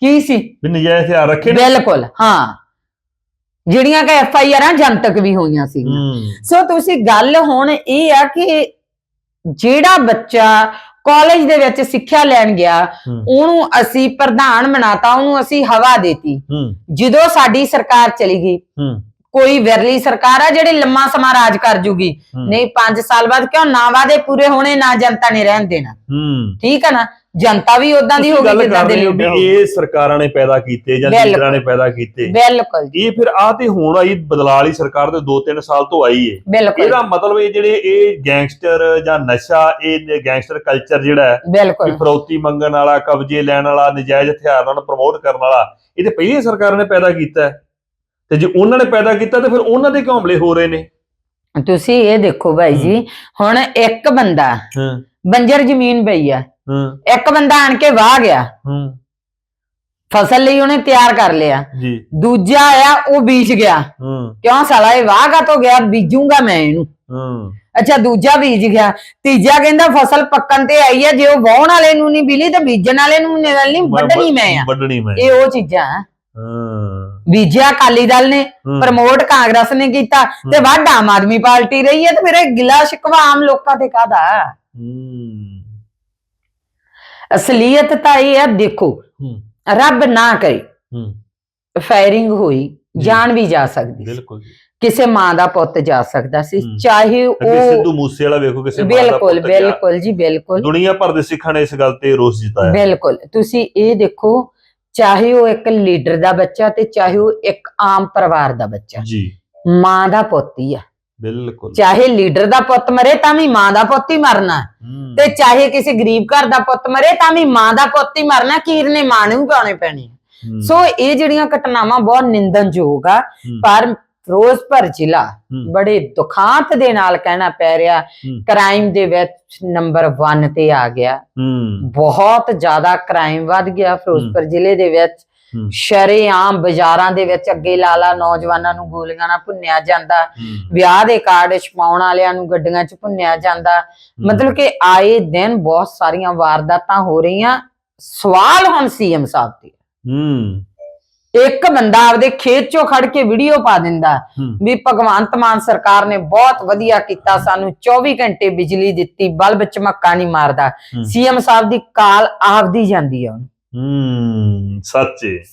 ਕੀ ਸੀ? ਵੀ ਨਜਾਇਜ਼ ਹਥਿਆਰ ਰੱਖੇ ਨੇ? ਬਿਲਕੁਲ ਹਾਂ। ਜਿਹੜੀਆਂ ਕਿ ਐਫ ਆਈ ਆਰਾਂ ਜਨਤਕ ਵੀ ਹੋਈਆਂ ਸੀ ਸੋ ਤੁਸੀਂ ਗੱਲ ਹੁਣ ਇਹ ਆ ਕਿ ਜਿਹੜਾ ਬੱਚਾ ਕਾਲਜ ਦੇ ਵਿੱਚ ਸਿੱਖਿਆ ਲੈਣ ਗਿਆ ਉਹਨੂੰ ਅਸੀਂ ਪ੍ਰਧਾਨ ਬਣਾਤਾ ਉਹਨੂੰ ਅਸੀਂ ਹਵਾ ਦੇਤੀ। ਜਦੋਂ ਸਾਡੀ ਸਰਕਾਰ ਚਲੀ ਗਈ ਕੋਈ ਵਿਰਲੀ ਸਰਕਾਰ ਆ ਜਿਹੜੀ ਲੰਮਾ ਸਮਾਂ ਰਾਜ ਕਰ ਜੂਗੀ। ਹੂੰ। ਨਹੀਂ 5 ਸਾਲ ਬਾਅਦ ਕਿਉਂ ਨਾ ਵਾਦੇ ਪੂਰੇ ਹੋਣੇ ਨਾ ਜਨਤਾ ਨੇ ਰਹਿਣ ਦੇਣਾ। ਹੂੰ। ਠੀਕ ਹੈ ਨਾ? ਜਨਤਾ ਵੀ ਉਦਾਂ ਦੀ ਹੋਗੀ ਗੱਲ ਜਿੱਦਾਂ ਦੇ ਹੋ ਵੀ ਇਹ ਸਰਕਾਰਾਂ ਨੇ ਪੈਦਾ ਕੀਤੇ ਜਾਂ। ਲੀਡਰਾਂ ਨੇ ਪੈਦਾ ਕੀਤੇ। ਬਿਲਕੁਲ ਜੀ। ਇਹ ਫਿਰ ਆ ਤੇ ਹੁਣ ਆਈ ਬਦਲਾਅ ਵਾਲੀ ਸਰਕਾਰ ਦੇ 2-3 ਸਾਲ ਤੋਂ ਆਈ ਏ। ਇਹਦਾ ਮਤਲਬ ਇਹ ਜਿਹੜੇ ਇਹ ਗੈਂਗਸਟਰ ਜਾਂ ਨਸ਼ਾ ਇਹ ਗੈਂਗਸਟਰ ਕਲਚਰ ਜਿਹੜਾ ਹੈ ਬਿਲਕੁਲ। ਫਰੌਤੀ ਮੰਗਣ ਵਾਲਾ ਕਬਜ਼ੇ ਲੈਣ ਵਾਲਾ ਨਜਾਇਜ਼ ਹਥਿਆਰਾਂ ਨੂੰ ਪ੍ਰਮੋਟ ਕਰਨ ਵਾਲਾ ਇਹ ਤੇ ਪਹਿਲੀਆਂ ਸਰਕਾਰਾਂ ਨੇ ਪੈਦਾ ਕੀਤਾ ਹੈ। ਤੇ ਜੇ ਉਹਨਾਂ ਨੇ ਪੈਦਾ ਕੀਤਾ ਤੇ ਫਿਰ ਉਹਨਾਂ ਦੇ ਕਿਉਂ ਹਮਲੇ ਹੋ ਰਹੇ ਨੇ? ਤੁਸੀਂ ਇਹ ਦੇਖੋ ਭਾਈ ਜੀ ਹੁਣ ਇੱਕ ਬੰਦਾ ਹਾਂ। ਬੰਜਰ ਜ਼ਮੀਨ ਪਈ ਆ। ਹਾਂ। ਇੱਕ ਬੰਦਾ ਆਣ ਕੇ ਵਾਹ ਗਿਆ। ਹਾਂ। ਫਸਲ ਲਈ ਉਹਨੇ ਤਿਆਰ ਕਰ ਲਿਆ। ਜੀ। ਦੂਜਾ ਆਇਆ ਉਹ ਬੀਜ ਗਿਆ। ਹਾਂ। ਕਿਉਂ ਸਾਲਾ ਇਹ ਵਾਹਗਾ ਤੋਂ ਗਿਆ? ਬੀਜੂੰਗਾ ਮੈਂ ਇਹਨੂੰ। ਹਾਂ। ਅੱਛਾ ਦੂਜਾ ਬੀਜ ਗਿਆ। ਤੀਜਾ ਕਹਿੰਦਾ ਫਸਲ ਪੱਕਣ ਤੇ ਆਈ ਹੈ ਜੇ ਉਹ ਵਾਹਣ ਵਾਲੇ ਨੂੰ ਨਹੀਂ ਬਿਲੀ ਤੇ ਬੀਜਣ ਵਾਲੇ ਨੂੰ ਨਹੀਂ ਵੱਢਣੀ ਮੈਂ ਆ। ਵੱਢਣੀ ਮੈਂ। ਇਹ ਉਹ ਚੀਜ਼ਾਂ ਆ। ਹਾਂ। ਬੀਜਿਆ ਅਕਾਲੀ ਦਲ ਨੇ। ਪ੍ਰਮੋਟ ਕਾਂਗਰਸ ਨੇ ਕੀਤਾ ਤੇ ਵੱਢ ਆਮ ਆਦਮੀ ਪਾਰਟੀ ਰਹੀ ਹੈ ਤੇ ਫਿਰ ਇਹ ਗਿਲਾ ਸ਼ਿਕਵਾ ਆਮ ਲੋਕਾਂ ਤੇ ਕਾਦਾ ਅਸਲੀਅਤ ਤਾਂ ਇਹ ਹੈ ਦੇਖੋ ਰੱਬ ਨਾ ਕਰੇ ਫਾਇਰਿੰਗ ਹੋਈ। ਜਾਨ ਵੀ ਜਾ ਸਕਦੀ ਬਿਲਕੁਲ। ਕਿਸੇ ਮਾਂ ਦਾ ਪੁੱਤ ਜਾ ਸਕਦਾ ਸੀ। ਚਾਹੇ ਉਹ ਸਿੱਧੂ ਮੂਸੇ ਵਾਲਾ ਵੇਖੋ ਕਿਸੇ ਮਾਂ ਦਾ ਬਿਲਕੁਲ। ਬਿਲਕੁਲ ਜੀ ਬਿਲਕੁਲ ਦੁਨੀਆ ਭਰ ਦੇ ਸਿੱਖਾਂ ਨੇ ਇਸ ਗੱਲ ਤੇ ਰੋਸ ਜਿਤਾਇਆ ਬਿਲਕੁਲ ਤੁਸੀਂ ਇਹ ਦੇਖੋ ਚਾਹੇ ਉਹ ਇੱਕ ਲੀਡਰ ਦਾ ਬੱਚਾ ਤੇ ਚਾਹੇ ਉਹ ਇੱਕ ਆਮ ਪਰਿਵਾਰ ਦਾ ਬੱਚਾ ਜੀ ਮਾਂ ਦਾ ਪੁੱਤ ਹੀ ਆ ਬਿਲਕੁਲ ਚਾਹੇ ਲੀਡਰ ਦਾ ਪੁੱਤ ਮਰੇ ਤਾਂ ਵੀ ਮਾਂ ਦਾ ਪੁੱਤ ਹੀ ਮਰਨਾ। ਤੇ ਚਾਹੇ ਕਿਸੇ ਗਰੀਬ ਘਰ ਦਾ ਪੁੱਤ ਮਰੇ ਤਾਂ ਵੀ ਮਾਂ ਦਾ ਪੁੱਤ ਹੀ ਮਰਨਾ ਕੀਰ ਨੇ ਮਾਂ ਨੂੰ ਵੀ ਪਾਉਣੇ ਪੈਣੇ। ਸੋ ਇਹ ਜਿਹੜੀਆਂ ਘਟਨਾਵਾਂ ਬਹੁਤ ਨਿੰਦਨਯੋਗ ਆ। ਪਰ ਫਿਰੋਜ਼ਪੁਰ ਜ਼ਿਲ੍ਹਾ। ਬੜੇ ਦੁਖਾਂਤ ਦੇ ਨਾਲ ਕਹਿਣਾ ਪੈ ਰਿਹਾ। ਕ੍ਰਾਈਮ ਦੇ ਵਿੱਚ ਨੰਬਰ 1 ਤੇ ਆ ਗਿਆ। ਬਹੁਤ ਜ਼ਿਆਦਾ ਕ੍ਰਾਈਮ ਵੱਧ ਗਿਆ ਫਿਰੋਜ਼ਪੁਰ ਜ਼ਿਲ੍ਹੇ ਦੇ ਵਿੱਚ। ਸ਼ਰੇਆਮ ਬਾਜ਼ਾਰਾਂ ਦੇ ਵਿੱਚ ਅੱਗੇ ਲਾ ਲਾ ਨੌਜਵਾਨਾਂ ਨੂੰ ਗੋਲੀਆਂ ਨਾਲ ਭੁੰਨਿਆ ਜਾਂਦਾ। ਵਿਆਹ ਦੇ ਕਾਰਡ ਛਪਾਉਣ ਵਾਲਿਆਂ ਨੂੰ ਗੱਡੀਆਂ 'ਚ ਭੁੰਨਿਆ ਜਾਂਦਾ। ਮਤਲਬ ਕਿ ਆਏ ਦਿਨ ਬਹੁਤ ਸਾਰੀਆਂ ਵਾਰਦਾਤਾਂ ਹੋ ਰਹੀਆਂ। ਸਵਾਲ ਹੁਣ ਸੀਐਮ ਸਾਹਿਬ ਤੇ। ਹੂੰ। ਇੱਕ ਬੰਦਾ ਆਪਦੇ ਖੇਤ 'ਚੋਂ ਖੜ ਕੇ ਵੀਡੀਓ ਪਾ ਦਿੰਦਾ। ਹੂੰ। ਵੀ ਭਗਵੰਤ ਮਾਨ ਸਰਕਾਰ ਨੇ ਬਹੁਤ ਵਧੀਆ ਕੀਤਾ ਸਾਨੂੰ। 24 ਘੰਟੇ ਬਿਜਲੀ ਦਿੱਤੀ ਬਲਬ ਚਮੱਕਾ ਨਹੀਂ ਮਾਰਦਾ। ਹੂੰ। ਸੀਐਮ ਸਾਹਿਬ ਦੀ ਕਾਲ ਆਪਦੀ ਜਾਂਦੀ ਆ ਉਹਨੂੰ। ਹੂੰ ਸੱਚੇ।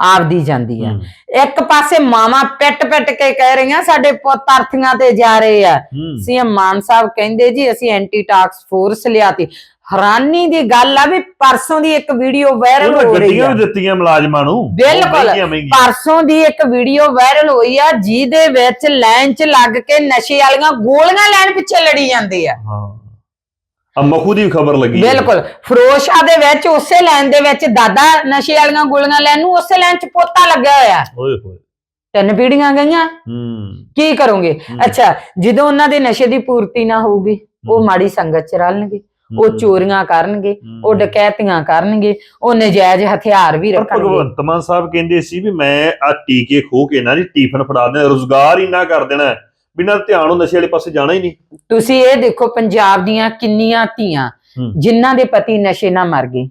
ਆਪਦੀ ਜਾਂਦੀ ਆ। ਹੂੰ। ਇੱਕ ਪਾਸੇ ਮਾਵਾ ਪਿੱਟ ਪਿੱਟ ਕੇ ਕਹਿ ਰਹੀਆਂ ਸਾਡੇ ਪੁੱਤ ਅਰਥੀਆਂ ਤੇ ਜਾ ਰਹੇ ਆ। ਹੂੰ। ਸੀਐਮ ਮਾਨ ਸਾਹਿਬ ਕਹਿੰਦੇ ਜੀ ਅਸੀਂ ਐਂਟੀ ਟਾਕਸ ਫੋਰਸ ਲਿਆਤੀ। ਹੈਰਾਨੀ ਦੀ ਗੱਲ ਆ ਵੀ ਪਰਸੋਂ ਦੀ ਇੱਕ ਵੀਡੀਓ ਵਾਇਰਲ ਹੋ ਰਹੀ ਗੱਡੀਆਂ ਆ। ਵੀ ਦਿੱਤੀਆਂ ਮੁਲਾਜ਼ਮਾਂ ਨੂੰ। ਬਿਲਕੁਲ। ਮਹਿੰਗੀਆਂ ਮਹਿੰਗੀਆਂ। ਪਰਸੋਂ ਦੀ ਇੱਕ ਵੀਡੀਓ ਵਾਇਰਲ ਹੋਈ ਆ ਜਿਹਦੇ ਵਿੱਚ ਲਾਈਨ 'ਚ ਲੱਗ ਕੇ ਨਸ਼ੇ ਵਾਲੀਆਂ ਗੋਲੀਆਂ ਲੈਣ ਪਿੱਛੇ ਲੜੀ ਜਾਂਦੇ ਆ। ਹਾਂ। ਆ ਮਖੂ ਦੀ ਖਬਰ ਲੱਗੀ ਹੈ। ਬਿਲਕੁਲ। ਫਰੋਸ਼ਾ ਦੇ ਵਿੱਚ ਉਸੇ ਲਾਈਨ ਦੇ ਵਿੱਚ ਦਾਦਾ ਨਸ਼ੇ ਵਾਲੀਆਂ ਗੋਲੀਆਂ ਲੈਣ ਨੂੰ ਉਸੇ ਲਾਈਨ 'ਚ ਪੋਤਾ ਲੱਗਿਆ ਹੋਇਆ। ਓਏ ਹੋਏ। ਤਿੰਨ ਪੀੜੀਆਂ ਗਈਆਂ। ਹੂੰ। ਕੀ ਕਰੋਗੇ? ਹੂੰ। ਅੱਛਾ ਜਦੋਂ ਉਹਨਾਂ ਦੇ ਨਸ਼ੇ ਦੀ ਪੂਰਤੀ ਨਾ ਹੋਊਗੀ ਉਹ ਹੂੰ। ਮਾੜੀ ਸੰਗਤ ਚ ਰਲਣਗੇ। ਉਹ। ਚੋਰੀਆਂ ਕਰਨਗੇ। ਉਹ ਡਕੈਤੀਆਂ ਕਰਨਗੇ ਉਹ ਨਜਾਇਜ਼ ਹਥਿਆਰ ਵੀ ਰੱਖਣਗੇ ਭਗਵੰਤ ਮਾਨ ਸਾਹਿਬ ਕਹਿੰਦੇ ਸੀ ਵੀ ਮੈਂ ਆ ਟੀਕੇ ਖੋ ਕੇ ਨਾ ਜੀ ਟੀਫਨ ਫੜਾ ਦੇਣਾ ਰੋਜ਼ਗਾਰ ਹੀ ਨਾ ਕਰ ਦੇਣਾ ਬਿਨਾਂ ਧਿਆਨ ਉਹ ਨਸ਼ੇ ਵਾਲੇ ਪਾਸੇ ਜਾਣਾ ਹੀ ਨਹੀਂ ਤੁਸੀਂ ਇਹ ਦੇਖੋ ਪੰਜਾਬ ਦੀਆਂ ਕਿੰਨੀਆਂ ਧੀਆਂ। ਜਿਨ੍ਹਾਂ ਦੇ ਪਤੀ ਨਸ਼ੇ ਨਾਲ ਮਰ ਗਏ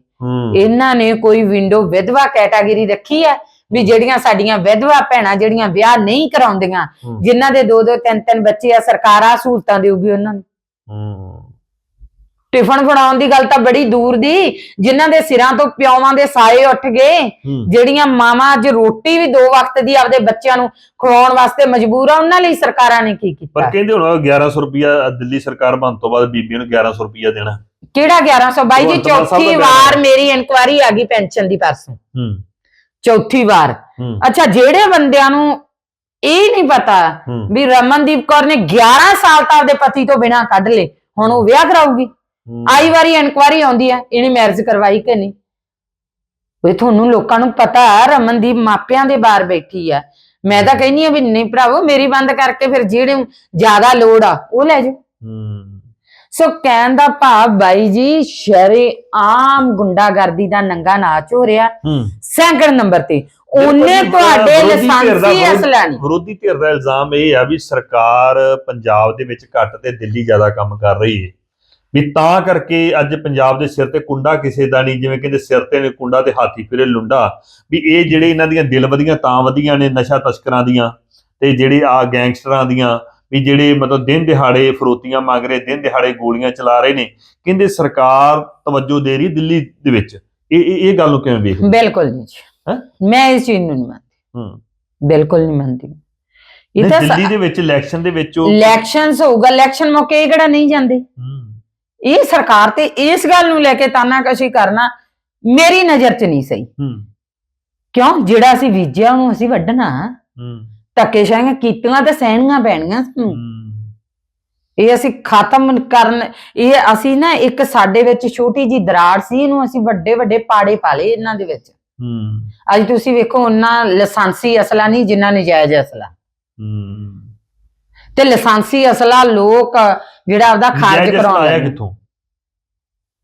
ਇਹਨਾਂ ਨੇ ਕੋਈ ਵਿੰਡੋ ਵਿਧਵਾ ਕੈਟਾਗਰੀ ਰੱਖੀ ਹੈ ਵੀ ਜਿਹੜੀਆਂ ਸਾਡੀਆਂ ਵਿਧਵਾ ਭੈਣਾਂ ਜਿਹੜੀਆਂ ਵਿਆਹ ਨਹੀਂ ਕਰਾਉਂਦੀਆਂ। ਜਿਨ੍ਹਾਂ ਦੇ ਦੋ ਦੋ ਤਿੰਨ ਤਿੰਨ ਬੱਚੇ ਆ ਸਰਕਾਰ ਸਹੂਲਤਾਂ ਦੇਊਗੀ ਉਹਨਾਂ ਨੂੰ ਟਿਫਨ ਫੜਾਉਣ ਦੀ ਗੱਲ ਤਾਂ ਬੜੀ ਦੂਰ ਦੀ ਜਿਨ੍ਹਾਂ ਦੇ ਸਿਰਾਂ ਤੋਂ ਪਿਓਵਾਂ ਦੇ ਸਾਏ ਉੱਠ ਗਏ ਜਿਹੜੀਆਂ ਮਾਵਾਂ ਅੱਜ ਰੋਟੀ ਵੀ ਦੋ ਵਕਤ ਦੀ ਆਪਦੇ ਬੱਚਿਆਂ ਨੂੰ ਖਵਾਉਣ ਵਾਸਤੇ ਮਜਬੂਰ ਆ ਉਹਨਾਂ ਲਈ ਸਰਕਾਰਾਂ ਨੇ ਕੀ ਕੀਤਾ? ਪਰ ਕਹਿੰਦੇ ਹੁਣ 1100 ਰੁਪਿਆ ਦਿੱਲੀ ਸਰਕਾਰ ਬਣ ਤੋਂ ਬਾਅਦ ਬੀਬੀਆਂ ਨੂੰ 1100 ਰੁਪਿਆ ਦੇਣਾ। ਕਿਹੜਾ 1100 ਬਾਈ ਜੀ ਚੌਥੀ ਦਾ ਵਾਰ। ਮੇਰੀ ਇਨਕੁਆਰੀ ਆ ਗਈ ਪੈਨਸ਼ਨ ਦੀ ਪਰਸੋਂ ਹੂੰ। ਚੌਥੀ ਵਾਰ। ਅੱਛਾ ਜਿਹੜੇ ਬੰਦਿਆਂ ਨੂੰ ਇਹ ਨਹੀਂ ਪਤਾ ਵੀ ਰਮਨਦੀਪ ਕੌਰ ਨੇ 11 ਸਾਲ ਤਾਂ ਆਪਦੇ ਪਤੀ ਤੋਂ ਬਿਨਾਂ ਕੱਢ ਲਏ ਹੁਣ ਉਹ ਵਿਆਹ ਕਰਾਊਗੀ। ਆਈ ਵਾਰੀ ਇਨਕੁਆਰੀ ਆਉਂਦੀ ਆ ਇਹਨੇ ਮੈਰਿਜ ਕਰਵਾਈ ਕਿ ਨਹੀਂ? ਵੇ ਤੁਹਾਨੂੰ ਲੋਕਾਂ ਨੂੰ ਪਤਾ ਹੈ ਰਮਨਦੀਪ ਮਾਪਿਆਂ ਦੇ ਬਾਹਰ ਬੈਠੀ ਆ। ਮੈਂ ਤਾਂ ਕਹਿੰਨੀ ਆ ਵੀ ਨਹੀਂ ਭਰਾਵੋ ਮੇਰੀ ਬੰਦ ਕਰਕੇ ਫਿਰ ਜਿਹੜੇ ਜ਼ਿਆਦਾ ਲੋੜ ਆ ਉਹ ਲੈ ਹੂੰ। ਸੋ ਕਹਿਣ ਦਾ ਭਾਵ ਬਾਈ ਜੀ ਸ਼ਰੇ ਆਮ ਗੁੰਡਾਗਰਦੀ ਦਾ ਨੰਗਾ ਨਾਚ ਹੋ ਰਿਹਾ। ਹੂੰ। ਸੈਂਕੜ ਨੰਬਰ ਤੇ। ਉਹਨੇ ਜੀ, ਤੁਹਾਡੇ ਲਾਇਸੈਂਸੀ ਅਸਲਾ ਨਹੀਂ ਵਿਰੋਧੀ ਧਿਰ ਦਾ ਇਲਜ਼ਾਮ ਇਹ ਆ ਵੀ ਸਰਕਾਰ ਪੰਜਾਬ ਦੇ ਵਿੱਚ ਘੱਟ ਤੇ ਦਿੱਲੀ ਜ਼ਿਆਦਾ ਕੰਮ ਕਰ ਰਹੀ ਹੈ ਵੀ ਤਾਂ ਕਰਕੇ ਅੱਜ ਪੰਜਾਬ ਦੇ ਸਿਰ ਤੇ ਕੁੰਡਾ ਕਿਸੇ ਦਾ ਨਹੀਂ ਜਿਵੇਂ ਕਹਿੰਦੇ ਸਿਰ ਤੇ ਨੇ ਕੁੰਡਾ ਤੇ ਹਾਥੀ ਫਿਰੇ ਲੁੰਡਾ ਵੀ ਇਹ ਜਿਹੜੇ ਇਹਨਾਂ ਦੀਆਂ ਦਿਲ ਵਧੀਆਂ ਤਾਂ ਵਧੀਆਂ ਨੇ ਨਸ਼ਾ ਤਸਕਰਾਂ ਦੀਆਂ ਤੇ ਜਿਹੜੇ ਆ ਗੈਂਗਸਟਰਾਂ ਦੀਆਂ ਵੀ ਜਿਹੜੇ ਮਤਲਬ ਦਿਨ ਦਿਹਾੜੇ ਫਰੋਤੀਆਂ ਮੰਗ ਰਹੇ ਦਿਨ ਦਿਹਾੜੇ ਗੋਲੀਆਂ ਚਲਾ ਰਹੇ ਨੇ ਕਹਿੰਦੇ ਸਰਕਾਰ ਤਵੱਜੋ ਦੇ ਰਹੀ ਦਿੱਲੀ ਦੇ ਵਿੱਚ। ਇਹ ਇਹ ਗੱਲ ਨੂੰ ਕਿਵੇਂ ਵੇਖਦੇ ਬਿਲਕੁਲ ਨਹੀਂ ਜੀ। ਹੈਂ? ਮੈਂ ਇਸ ਚੀਜ਼ ਨੂੰ ਨਹੀਂ ਮੰਨਦੀ। ਹੂੰ। ਬਿਲਕੁਲ ਨਹੀਂ ਮੰਨਦੀ। ਇਹ ਤਾਂ ਦਿੱਲੀ ਦੇ ਵਿੱਚ ਇਲੈਕਸ਼ਨ ਦੇ ਵਿੱਚ ਉਹ ਇਲੈਕਸ਼ਨਸ ਹੋਊਗਾ ਇਲੈਕਸ਼ਨ ਮੌਕੇ ਇਹ ਕਿਹੜਾ ਨਹੀਂ ਜਾਂਦੇ। ਹੂੰ। ਇਹ ਸਰਕਾਰ ਤੇ ਇਸ ਗੱਲ ਨੂੰ ਲੈ ਕੇ ਤਾਨਾਕਸ਼ੀ ਕਰਨਾ ਮੇਰੀ ਨਜ਼ਰ 'ਚ ਨਹੀਂ ਸਹੀ। ਹੂੰ। ਕਿਉਂ? ਜਿਹੜਾ ਅਸੀਂ ਬੀਜਿਆ ਉਹਨੂੰ ਅਸੀਂ ਵੱਢਣਾ। ਹੂੰ। ਧੱਕੇ ਸ਼ਾਂਗਾ ਕੀਤੀਆਂ ਤੇ ਸਹਿਣੀਆਂ ਪੈਣੀਆਂ ਇਹ ਅਸੀਂ ਖਤਮ ਕਰਨ ਇਹ ਅਸੀਂ ਨਾ ਇੱਕ ਸਾਡੇ ਵਿੱਚ ਛੋਟੀ ਜੀ ਦਰਾੜ ਸੀ ਇਹਨੂੰ ਅਸੀਂ ਵੱਡੇ ਵੱਡੇ ਪਾੜੇ ਪਾ ਲਏ ਇਹਨਾਂ ਦੇ ਵਿੱਚ। ਹੂੰ। ਅੱਜ ਤੁਸੀਂ ਵੇਖੋ ਉਹਨਾਂ ਲਾਇਸੈਂਸੀ ਅਸਲਾ ਨਹੀਂ ਜਿੰਨਾ ਨਜਾਇਜ਼ ਅਸਲਾ। ਹੂੰ। ਤੇ ਲਾਇਸੈਂਸੀ ਅਸਲਾ ਲੋਕ ਜਿਹੜਾ ਆਪਦਾ ਖਾਰਜ ਕਰਾਉਂਦੇ। ਕਿੱਥੋਂ?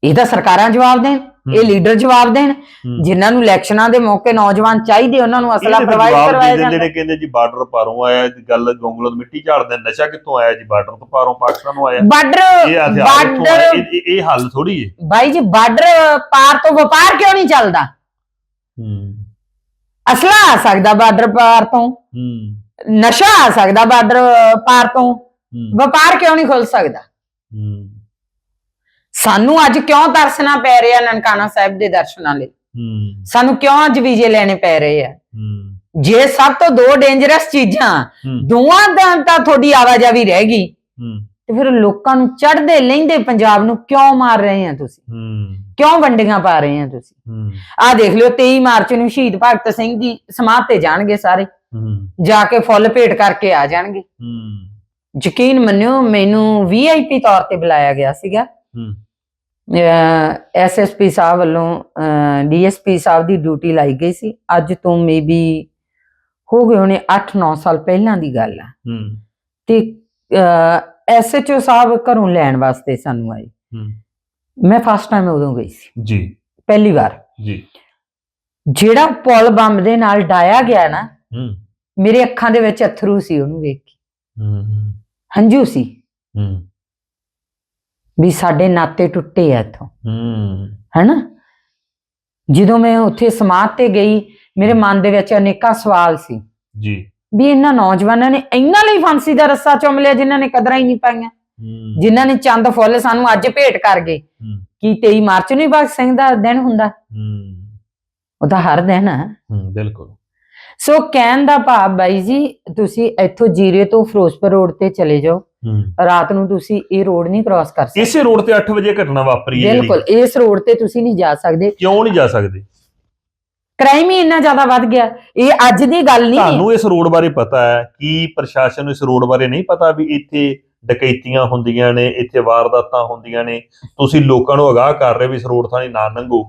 ਇਹ ਤਾਂ ਸਰਕਾਰਾਂ ਜਵਾਬ ਦੇਣ ਇਹ ਲੀਡਰ ਜਵਾਬ ਦੇਣ। ਜਿਨ੍ਹਾਂ ਨੂੰ ਇਲੈਕਸ਼ਨਾਂ ਦੇ ਮੌਕੇ ਨੌਜਵਾਨ ਚਾਹੀਦੇ ਉਹਨਾਂ ਨੂੰ ਅਸਲਾ ਪ੍ਰੋਵਾਈਡ ਕਰਵਾਇਆ ਜਾਂਦਾ। ਨੇ ਕਹਿੰਦੇ ਜੀ ਬਾਰਡਰ ਪਾਰੋਂ ਆਇਆ ਗੱਲ ਗੋਂਗਲੋਂ ਮਿੱਟੀ ਝਾੜਦੇ ਨਸ਼ਾ ਕਿੱਥੋਂ ਆਇਆ ਜੀ? ਬਾਰਡਰ ਤੋਂ ਪਾਰੋਂ ਪਾਕਿਸਤਾਨ ਨੂੰ ਆਇਆ। ਬਾਰਡਰ? ਬਾਰਡਰ ਇਹ- ਹੱਲ ਥੋੜੀ ਹੈ। ਬਾਈ ਜੀ ਬਾਰਡਰ ਪਾਰ ਤੋਂ ਵਪਾਰ ਕਿਉਂ ਨਹੀਂ ਚੱਲਦਾ? ਅਸਲਾ ਆ ਸਕਦਾ ਬਾਰਡਰ ਪਾਰ ਤੋਂ। ਨਸ਼ਾ ਆ ਸਕਦਾ ਬਾਰਡਰ ਪਾਰ ਤੋਂ। ਵਪਾਰ ਕਿਉਂ ਨਹੀਂ ਖੁੱਲ ਸਕਦਾ? ਸਾਨੂੰ ਅੱਜ ਕਿਉਂ ਤਰਸਣਾ ਪੈ ਰਿਹਾ ਨਨਕਾਣਾ ਸਾਹਿਬ ਦੇ ਦਰਸ਼ਨਾਂ ਲਈ? ਸਾਨੂੰ ਕਿਉਂ ਅੱਜ ਵੀਜ਼ੇ ਲੈਣੇ ਪੈ ਰਹੇ ਆ? ਜੇ ਸਭ ਤੋਂ ਦੋ ਡੇਂਜਰਸ ਚੀਜ਼ਾਂ ਦੋਵਾਂ ਦਾ ਤਾਂ ਤੁਹਾਡੀ ਆਵਾਜਾਈ ਰਹਿ ਗਈ। ਤੇ ਫਿਰ ਲੋਕਾਂ ਨੂੰ ਚੜਦੇ ਲੈਂਦੇ ਪੰਜਾਬ ਨੂੰ ਕਿਉਂ ਮਾਰ ਰਹੇ ਆ ਤੁਸੀਂ? ਕਿਉਂ ਵੰਡੀਆਂ ਪਾ ਰਹੇ ਆ ਤੁਸੀਂ? ਆਹ ਦੇਖ ਲਿਓ 23 ਮਾਰਚ ਨੂੰ ਸ਼ਹੀਦ ਭਗਤ ਸਿੰਘ ਦੀ ਸਮਾਧ ਤੇ ਜਾਣਗੇ ਸਾਰੇ। ਜਾ ਕੇ ਫੁੱਲ ਭੇਟ ਕਰਕੇ ਆ ਜਾਣਗੇ। ਯਕੀਨ ਮੰਨਿਓ ਮੈਨੂੰ ਵੀਆਈਪੀ ਤੌਰ ਤੇ ਬੁਲਾਇਆ ਗਿਆ ਸੀਗਾ। ਐਸਐਸਪੀ ਸਾਹਿਬ ਵੱਲੋਂ ਡੀਐਸਪੀ ਸਾਹਿਬ ਦੀ ਡਿਊਟੀ ਲਾਈ ਗਈ ਸੀ। ਅੱਜ ਤੋਂ ਮੇਬੀ ਹੋ ਗਏ ਹੋਣੇ 8-9 ਸਾਲ ਪਹਿਲਾਂ ਦੀ ਗੱਲ ਆ। ਹੂੰ। ਤੇ ਐਸਐਚਓ ਸਾਹਿਬ ਘਰੋਂ ਲੈਣ ਵਾਸਤੇ ਸਾਨੂੰ ਆਏ। ਮੈਂ ਫਸਟ ਟਾਈਮ ਉਦੋਂ ਗਈ ਸੀ। ਜੀ। ਪਹਿਲੀ ਵਾਰ। ਜੀ। ਜਿਹੜਾ ਪੁਲ ਬੰਬ ਦੇ ਨਾਲ ਡਾਇਆ ਗਿਆ ਨਾ ਹੂੰ। ਮੇਰੇ ਅੱਖਾਂ ਦੇ ਵਿੱਚ ਅਥਰੂ ਸੀ ਉਹਨੂੰ ਵੇਖ ਕੇ। ਹੂੰ। ਹੰਝੂ ਸੀ। ਹੂੰ। ਵੀ ਸਾਡੇ ਨਾਤੇ ਟੁੱਟੇ ਆ ਇੱਥੋਂ। ਹੂੰ। ਹੈਨਾ? ਜਦੋਂ ਮੈਂ ਉੱਥੇ ਸਮਾਧ ਤੇ ਗਈ ਮੇਰੇ ਮਨ ਦੇ ਵਿੱਚ ਅਨੇਕਾਂ ਸਵਾਲ ਸੀ। ਜੀ। ਵੀ ਇਹਨਾਂ ਨੌਜਵਾਨਾਂ ਨੇ ਇਹਨਾਂ ਲਈ ਫਾਂਸੀ ਦਾ ਰੱਸਾ ਚੁੰਮ ਲਿਆ ਜਿਨ੍ਹਾਂ ਨੇ ਕਦਰਾਂ ਹੀ ਨਹੀਂ ਪਾਈਆਂ। ਜਿਨ੍ਹਾਂ ਨੇ ਚੰਦ ਫੁੱਲ ਸਾਨੂੰ ਅੱਜ ਭੇਟ ਕਰ ਗਏ। ਕੀ 23 ਮਾਰਚ ਨੂੰ ਹੀ ਭਗਤ ਸਿੰਘ ਦਾ ਦਿਨ ਹੁੰਦਾ? ਹੂੰ। ਉਹਦਾ ਹਰ ਦਿਨ ਆ। ਹੂੰ ਬਿਲਕੁਲ। ਸੋ ਕਹਿਣ ਦਾ ਭਾਵ ਬਾਈ ਜੀ ਤੁਸੀਂ ਇੱਥੋਂ ਜੀਰੇ ਤੋਂ ਫਿਰੋਜ਼ਪੁਰ ਰੋਡ ਤੇ ਚਲੇ ਜਾਓ। ਰਾਤ ਨੂੰ ਤੁਸੀਂ ਇਹ ਰੋਡ ਨਹੀਂ ਕ੍ਰਾਸ ਕਰ ਸਕਦੇ। ਇਸੇ ਰੋਡ ਤੇ 8 ਵਜੇ ਘਟਨਾ ਵਾਪਰੀ ਹੈ। ਬਿਲਕੁਲ ਇਸ ਰੋਡ ਤੇ ਤੁਸੀਂ ਨਹੀਂ ਜਾ ਸਕਦੇ। ਕਿਉਂ ਨਹੀਂ ਜਾ ਸਕਦੇ? ਕ੍ਰਾਈਮ ਹੀ ਇੰਨਾ ਜ਼ਿਆਦਾ ਵੱਧ ਗਿਆ। ਇਹ ਅੱਜ ਦੀ ਗੱਲ ਨਹੀਂ। ਤੁਹਾਨੂੰ ਇਸ ਰੋਡ ਬਾਰੇ ਪਤਾ ਹੈ ਕੀ ਪ੍ਰਸ਼ਾਸਨ ਨੂੰ ਇਸ ਰੋਡ ਬਾਰੇ ਨਹੀਂ ਪਤਾ ਵੀ ਇੱਥੇ ਡਕੈਤੀਆਂ ਹੁੰਦੀਆਂ ਨੇ ਇੱਥੇ ਵਾਰਦਾਤਾਂ ਹੁੰਦੀਆਂ ਨੇ। ਤੁਸੀਂ ਲੋਕਾਂ ਨੂੰ ਅਗਾਹ ਕਰ ਰਹੇ ਵੀ ਇਸ ਰੋਡ ਥਾਣੀ ਨਾ ਲੰਘੋ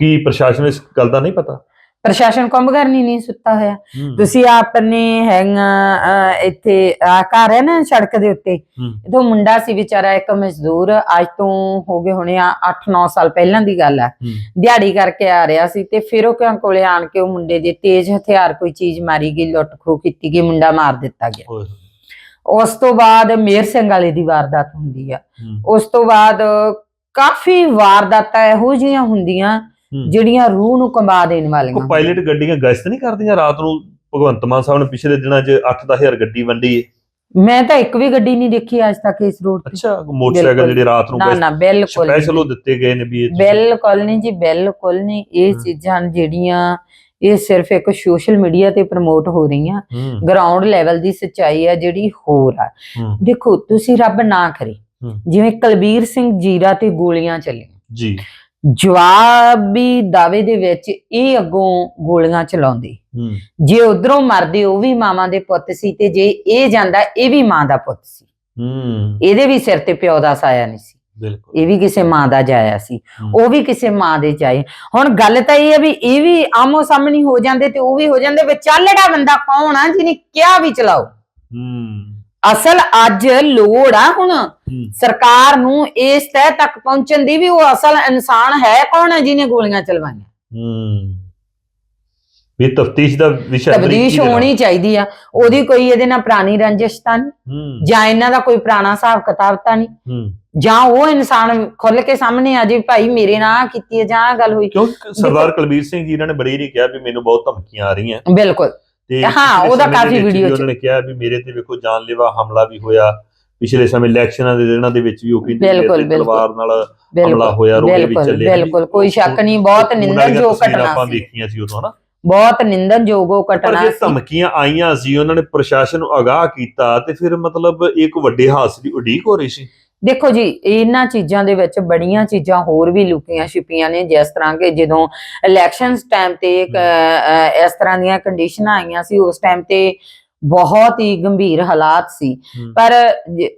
ਕੀ ਪ੍ਰਸ਼ਾਸਨ ਇਸ ਗੱਲ ਦਾ ਨਹੀਂ ਪਤਾ? ਪ੍ਰਸ਼ਾਸਨ ਕੁੰਭਕਰਨੀ ਨਹੀਂ ਸੁੱਤਾ ਹੋਇਆ। ਤੁਸੀਂ ਆਪਣੇ ਹੈਗਾ ਇੱਥੇ ਆ ਘਰ ਹੈ ਨਾ ਸੜਕ ਦੇ ਉੱਤੇ? ਇਥੋਂ ਮੁੰਡਾ ਸੀ ਵਿਚਾਰਾ ਇੱਕ ਮਜ਼ਦੂਰ ਅੱਜ ਤੋਂ ਹੋ ਗਏ ਹੋਣੇ ਆ 8-9 ਸਾਲ ਪਹਿਲਾਂ ਦੀ ਗੱਲ ਹੂੰ, ਦਿਹਾੜੀ ਕਰਕੇ ਆ ਰਿਹਾ ਸੀ ਤੇ ਫਿਰ ਉਹ ਕਿਉਂ ਕੋਲੇ ਆਣ ਕੇ ਉਹ ਮੁੰਡੇ ਦੇ ਤੇਜ਼ ਹਥਿਆਰ ਕੋਈ ਚੀਜ਼ ਮਾਰੀ ਗਈ ਲੁੱਟ ਖੋਹ ਕੀਤੀ ਗਈ ਮੁੰਡਾ ਮਾਰ ਦਿੱਤਾ ਗਿਆ। ਉਸ ਤੋਂ ਬਾਅਦ ਮੇਰ ਸਿੰਘ ਵਾਲੇ ਦੀ ਵਾਰਦਾਤ ਹੁੰਦੀ ਆ। ਉਸ ਤੋਂ ਬਾਅਦ ਕਾਫੀ ਵਾਰਦਾਤਾਂ ਇਹੋ ਜਿਹੀਆਂ ਹੁੰਦੀਆਂ। ਜਿਹੜੀਆਂ ਰੂਹ ਨੂੰ ਕੰਬਾ ਦੇਣ ਵਾਲੀਆਂ ਕੋ ਪਾਇਲਟ ਗੱਡੀਆਂ ਗਸ਼ਤ ਨਹੀਂ ਕਰਦੀਆਂ? ਰਾਤ ਨੂੰ ਭਗਵੰਤ ਮਾਨ ਸਾਹਿਬ ਨੇ ਪਿਛਲੇ ਦਿਨਾਂ 'ਚ 8-10000 ਗੱਡੀ ਵੰਡੀ ਮੈਂ ਤਾਂ ਇੱਕ ਵੀ ਗੱਡੀ ਨਹੀਂ ਦੇਖੀ ਅੱਜ ਤੱਕ ਇਸ ਰੋਡ ਤੇ। ਅੱਛਾ ਮੋਟਰਸਾਈਕਲ। ਜਿਹੜੇ ਰਾਤ ਨੂੰ ਨਾ ਨਾ ਬਿਲਕੁਲ ਸਪੈਸ਼ਲ ਉਹ ਦਿੱਤੇ ਗਏ ਨੇ ਵੀ ਇਹ ਬਿਲਕੁਲ ਨਹੀਂ ਜੀ ਬਿਲਕੁਲ ਨਹੀਂ। ਇਹ। ਚੀਜ਼ਾਂ ਜਿਹੜੀਆਂ ਇਹ ਸਿਰਫ ਇੱਕ ਸੋਸ਼ਲ ਮੀਡੀਆ ਤੇ ਪ੍ਰਮੋਟ ਹੋ ਰਹੀਆਂ। ਗਰਾਊਂਡ ਲੈਵਲ ਦੀ ਸੱਚਾਈ ਆ ਜਿਹੜੀ ਹੋਰ ਆ। ਦੇਖੋ ਤੁਸੀਂ ਰੱਬ ਨਾ ਕਰੇ। ਜਿਵੇਂ ਕੁਲਬੀਰ ਸਿੰਘ ਜੀਰਾ ਤੇ ਗੋਲੀਆਂ ਚੱਲੀਆਂ। ਜੀ। ਜਵਾਬੀ ਦਾਅਵੇ ਦੇ ਵਿੱਚ ਇਹ ਅੱਗੋਂ ਗੋਲੀਆਂ ਚਲਾਉਂਦੇ। ਜੇ ਉਧਰੋਂ ਮਰਦੇ ਉਹ ਵੀ ਮਾਵਾਂ ਦੇ ਪੁੱਤ ਸੀ ਤੇ ਜੇ ਇਹ ਜਾਂਦਾ ਇਹ ਵੀ ਮਾਂ ਦਾ ਪੁੱਤ ਸੀ। ਇਹਦੇ ਵੀ ਸਿਰ ਤੇ ਪਿਓ ਦਾ ਸਾਇਆ ਨਹੀਂ ਸੀ। ਬਿਲਕੁਲ। ਇਹ ਵੀ ਕਿਸੇ ਮਾਂ ਦਾ ਜਾਇਆ ਸੀ। ਉਹ ਵੀ ਕਿਸੇ ਮਾਂ ਦੇ ਜਾਏ। ਹੁਣ ਗੱਲ ਤਾਂ ਇਹ ਹੈ ਵੀ ਇਹ ਵੀ ਆਮੋ ਸਾਹਮਣੇ ਹੋ ਜਾਂਦੇ ਤੇ ਉਹ ਵੀ ਹੋ ਜਾਂਦੇ ਵਿਚਾਲੜਾ ਬੰਦਾ ਕੌਣ ਆ ਜਿਹਨੇ ਕਿਹਾ ਵੀ ਚਲਾਓ। ਹੂੰ। ਅਸਲ ਅੱਜ ਲੋੜ ਆ ਹੁਣ। ਸਰਕਾਰ ਨੂੰ ਇਸ ਤਹਿ ਤੱਕ ਪਹੁੰਚਣ ਦੀ ਵੀ ਉਹ ਅਸਲ ਇਨਸਾਨ ਹੈ ਕੌਣ ਹੈ ਜਿਹਨੇ ਗੋਲੀਆਂ ਚਲਵਾਈਆਂ? ਹੂੰ। ਇਹ ਤਫਤੀਸ਼ ਦਾ ਵਿਸ਼ਾ ਨਾਲ। ਹੋਣੀ ਚਾਹੀਦੀ ਆ। ਉਹਦੀ ਕੋਈ ਇਹਦੇ ਨਾਲ ਪੁਰਾਣੀ ਰੰਜਿਸ਼ ਤਾਂ ਨਹੀਂ। ਜਾਂ ਇਹਨਾਂ ਦਾ ਕੋਈ ਪੁਰਾਣਾ ਹਿਸਾਬ ਕਿਤਾਬ ਤਾਂ ਨਹੀਂ। ਜਾਂ ਉਹ ਇਨਸਾਨ ਖੁੱਲ ਕੇ ਸਾਹਮਣੇ ਆ ਜੇ ਭਾਈ ਮੇਰੇ ਨਾਲ ਕੀਤੀ ਹੈ ਜਾਂ ਗੱਲ ਹੋਈ। ਕਿਉਂਕਿ ਸਰਦਾਰ ਕੁਲਬੀਰ ਸਿੰਘ ਜੀ ਇਹਨਾਂ ਨੇ ਬੜੀ ਨਹੀਂ ਕਿਹਾ ਵੀ ਮੈਨੂੰ ਬਹੁਤ ਧਮਕੀਆਂ ਆ ਰਹੀਆਂ। ਬਿਲਕੁਲ। ਤੇ ਹਾਂ, ਉਹਦਾ ਕਾਫੀ ਵੀਡੀਓ ਚ- ਉਹਨਾਂ ਨੇ ਕਿਹਾ ਵੀ ਮੇਰੇ ਤੇ ਵੇਖੋ ਜਾਨਲੇਵਾ ਹਮਲਾ ਵੀ ਹੋਇਆ ਪਿਛਲੇ ਸਮੇਂ ਇਲੈਕਸ਼ਨਾਂ ਦੇ ਦਿਨਾਂ ਦੇ ਵਿੱਚ ਵੀ ਉਹ ਕਹਿੰਦੇ ਬਿਲਕੁਲ। ਤਲਵਾਰ ਨਾਲ ਹਮਲਾ ਹੋਇਆ ਰੋੜੇ ਵੀ ਚੱਲੇ ਬਿਲਕੁਲ। ਕੋਈ ਸ਼ੱਕ ਨਹੀਂ ਬਹੁਤ ਨਿੰਦਣਯੋਗ ਘਟਨਾ ਆਪਾਂ ਸੀ। ਵੇਖੀਆਂ ਸੀ ਉਦੋਂ ਹਨਾ? ਬਹੁਤ ਨਿੰਦਣਯੋਗ ਉਹ ਪਰ ਘਟਨਾ ਜੇ ਸੀ। ਧਮਕੀਆਂ ਆਈਆਂ ਸੀ ਉਹਨਾਂ ਨੇ ਪ੍ਰਸ਼ਾਸਨ ਨੂੰ ਅਗਾਹ ਕੀਤਾ ਤੇ ਫਿਰ ਮਤਲਬ ਇੱਕ ਵੱਡੇ ਹਾਦਸੇ ਦੀ ਉਡੀਕ ਹੋ ਰਹੀ ਸੀ। ਦੇਖੋ ਜੀ ਇਹਨਾਂ ਚੀਜ਼ਾਂ ਦੇ ਵਿੱਚ ਬੜੀਆਂ ਚੀਜ਼ਾਂ ਹੋਰ ਵੀ ਲੁਕੀਆਂ ਛਿਪੀਆਂ ਨੇ ਜਿਸ ਤਰ੍ਹਾਂ ਕਿ ਜਦੋਂ ਇਲੈਕਸ਼ਨਸ ਟਾਈਮ ਤੇ ਇਸ ਤਰ੍ਹਾਂ ਦੀਆਂ ਕੰਡੀਸ਼ਨਾਂ ਆਈਆਂ ਸੀ ਉਸ ਟਾਈਮ ਤੇ ਬਹੁਤ ਹੀ ਗੰਭੀਰ ਹਾਲਾਤ ਸੀ। ਪਰ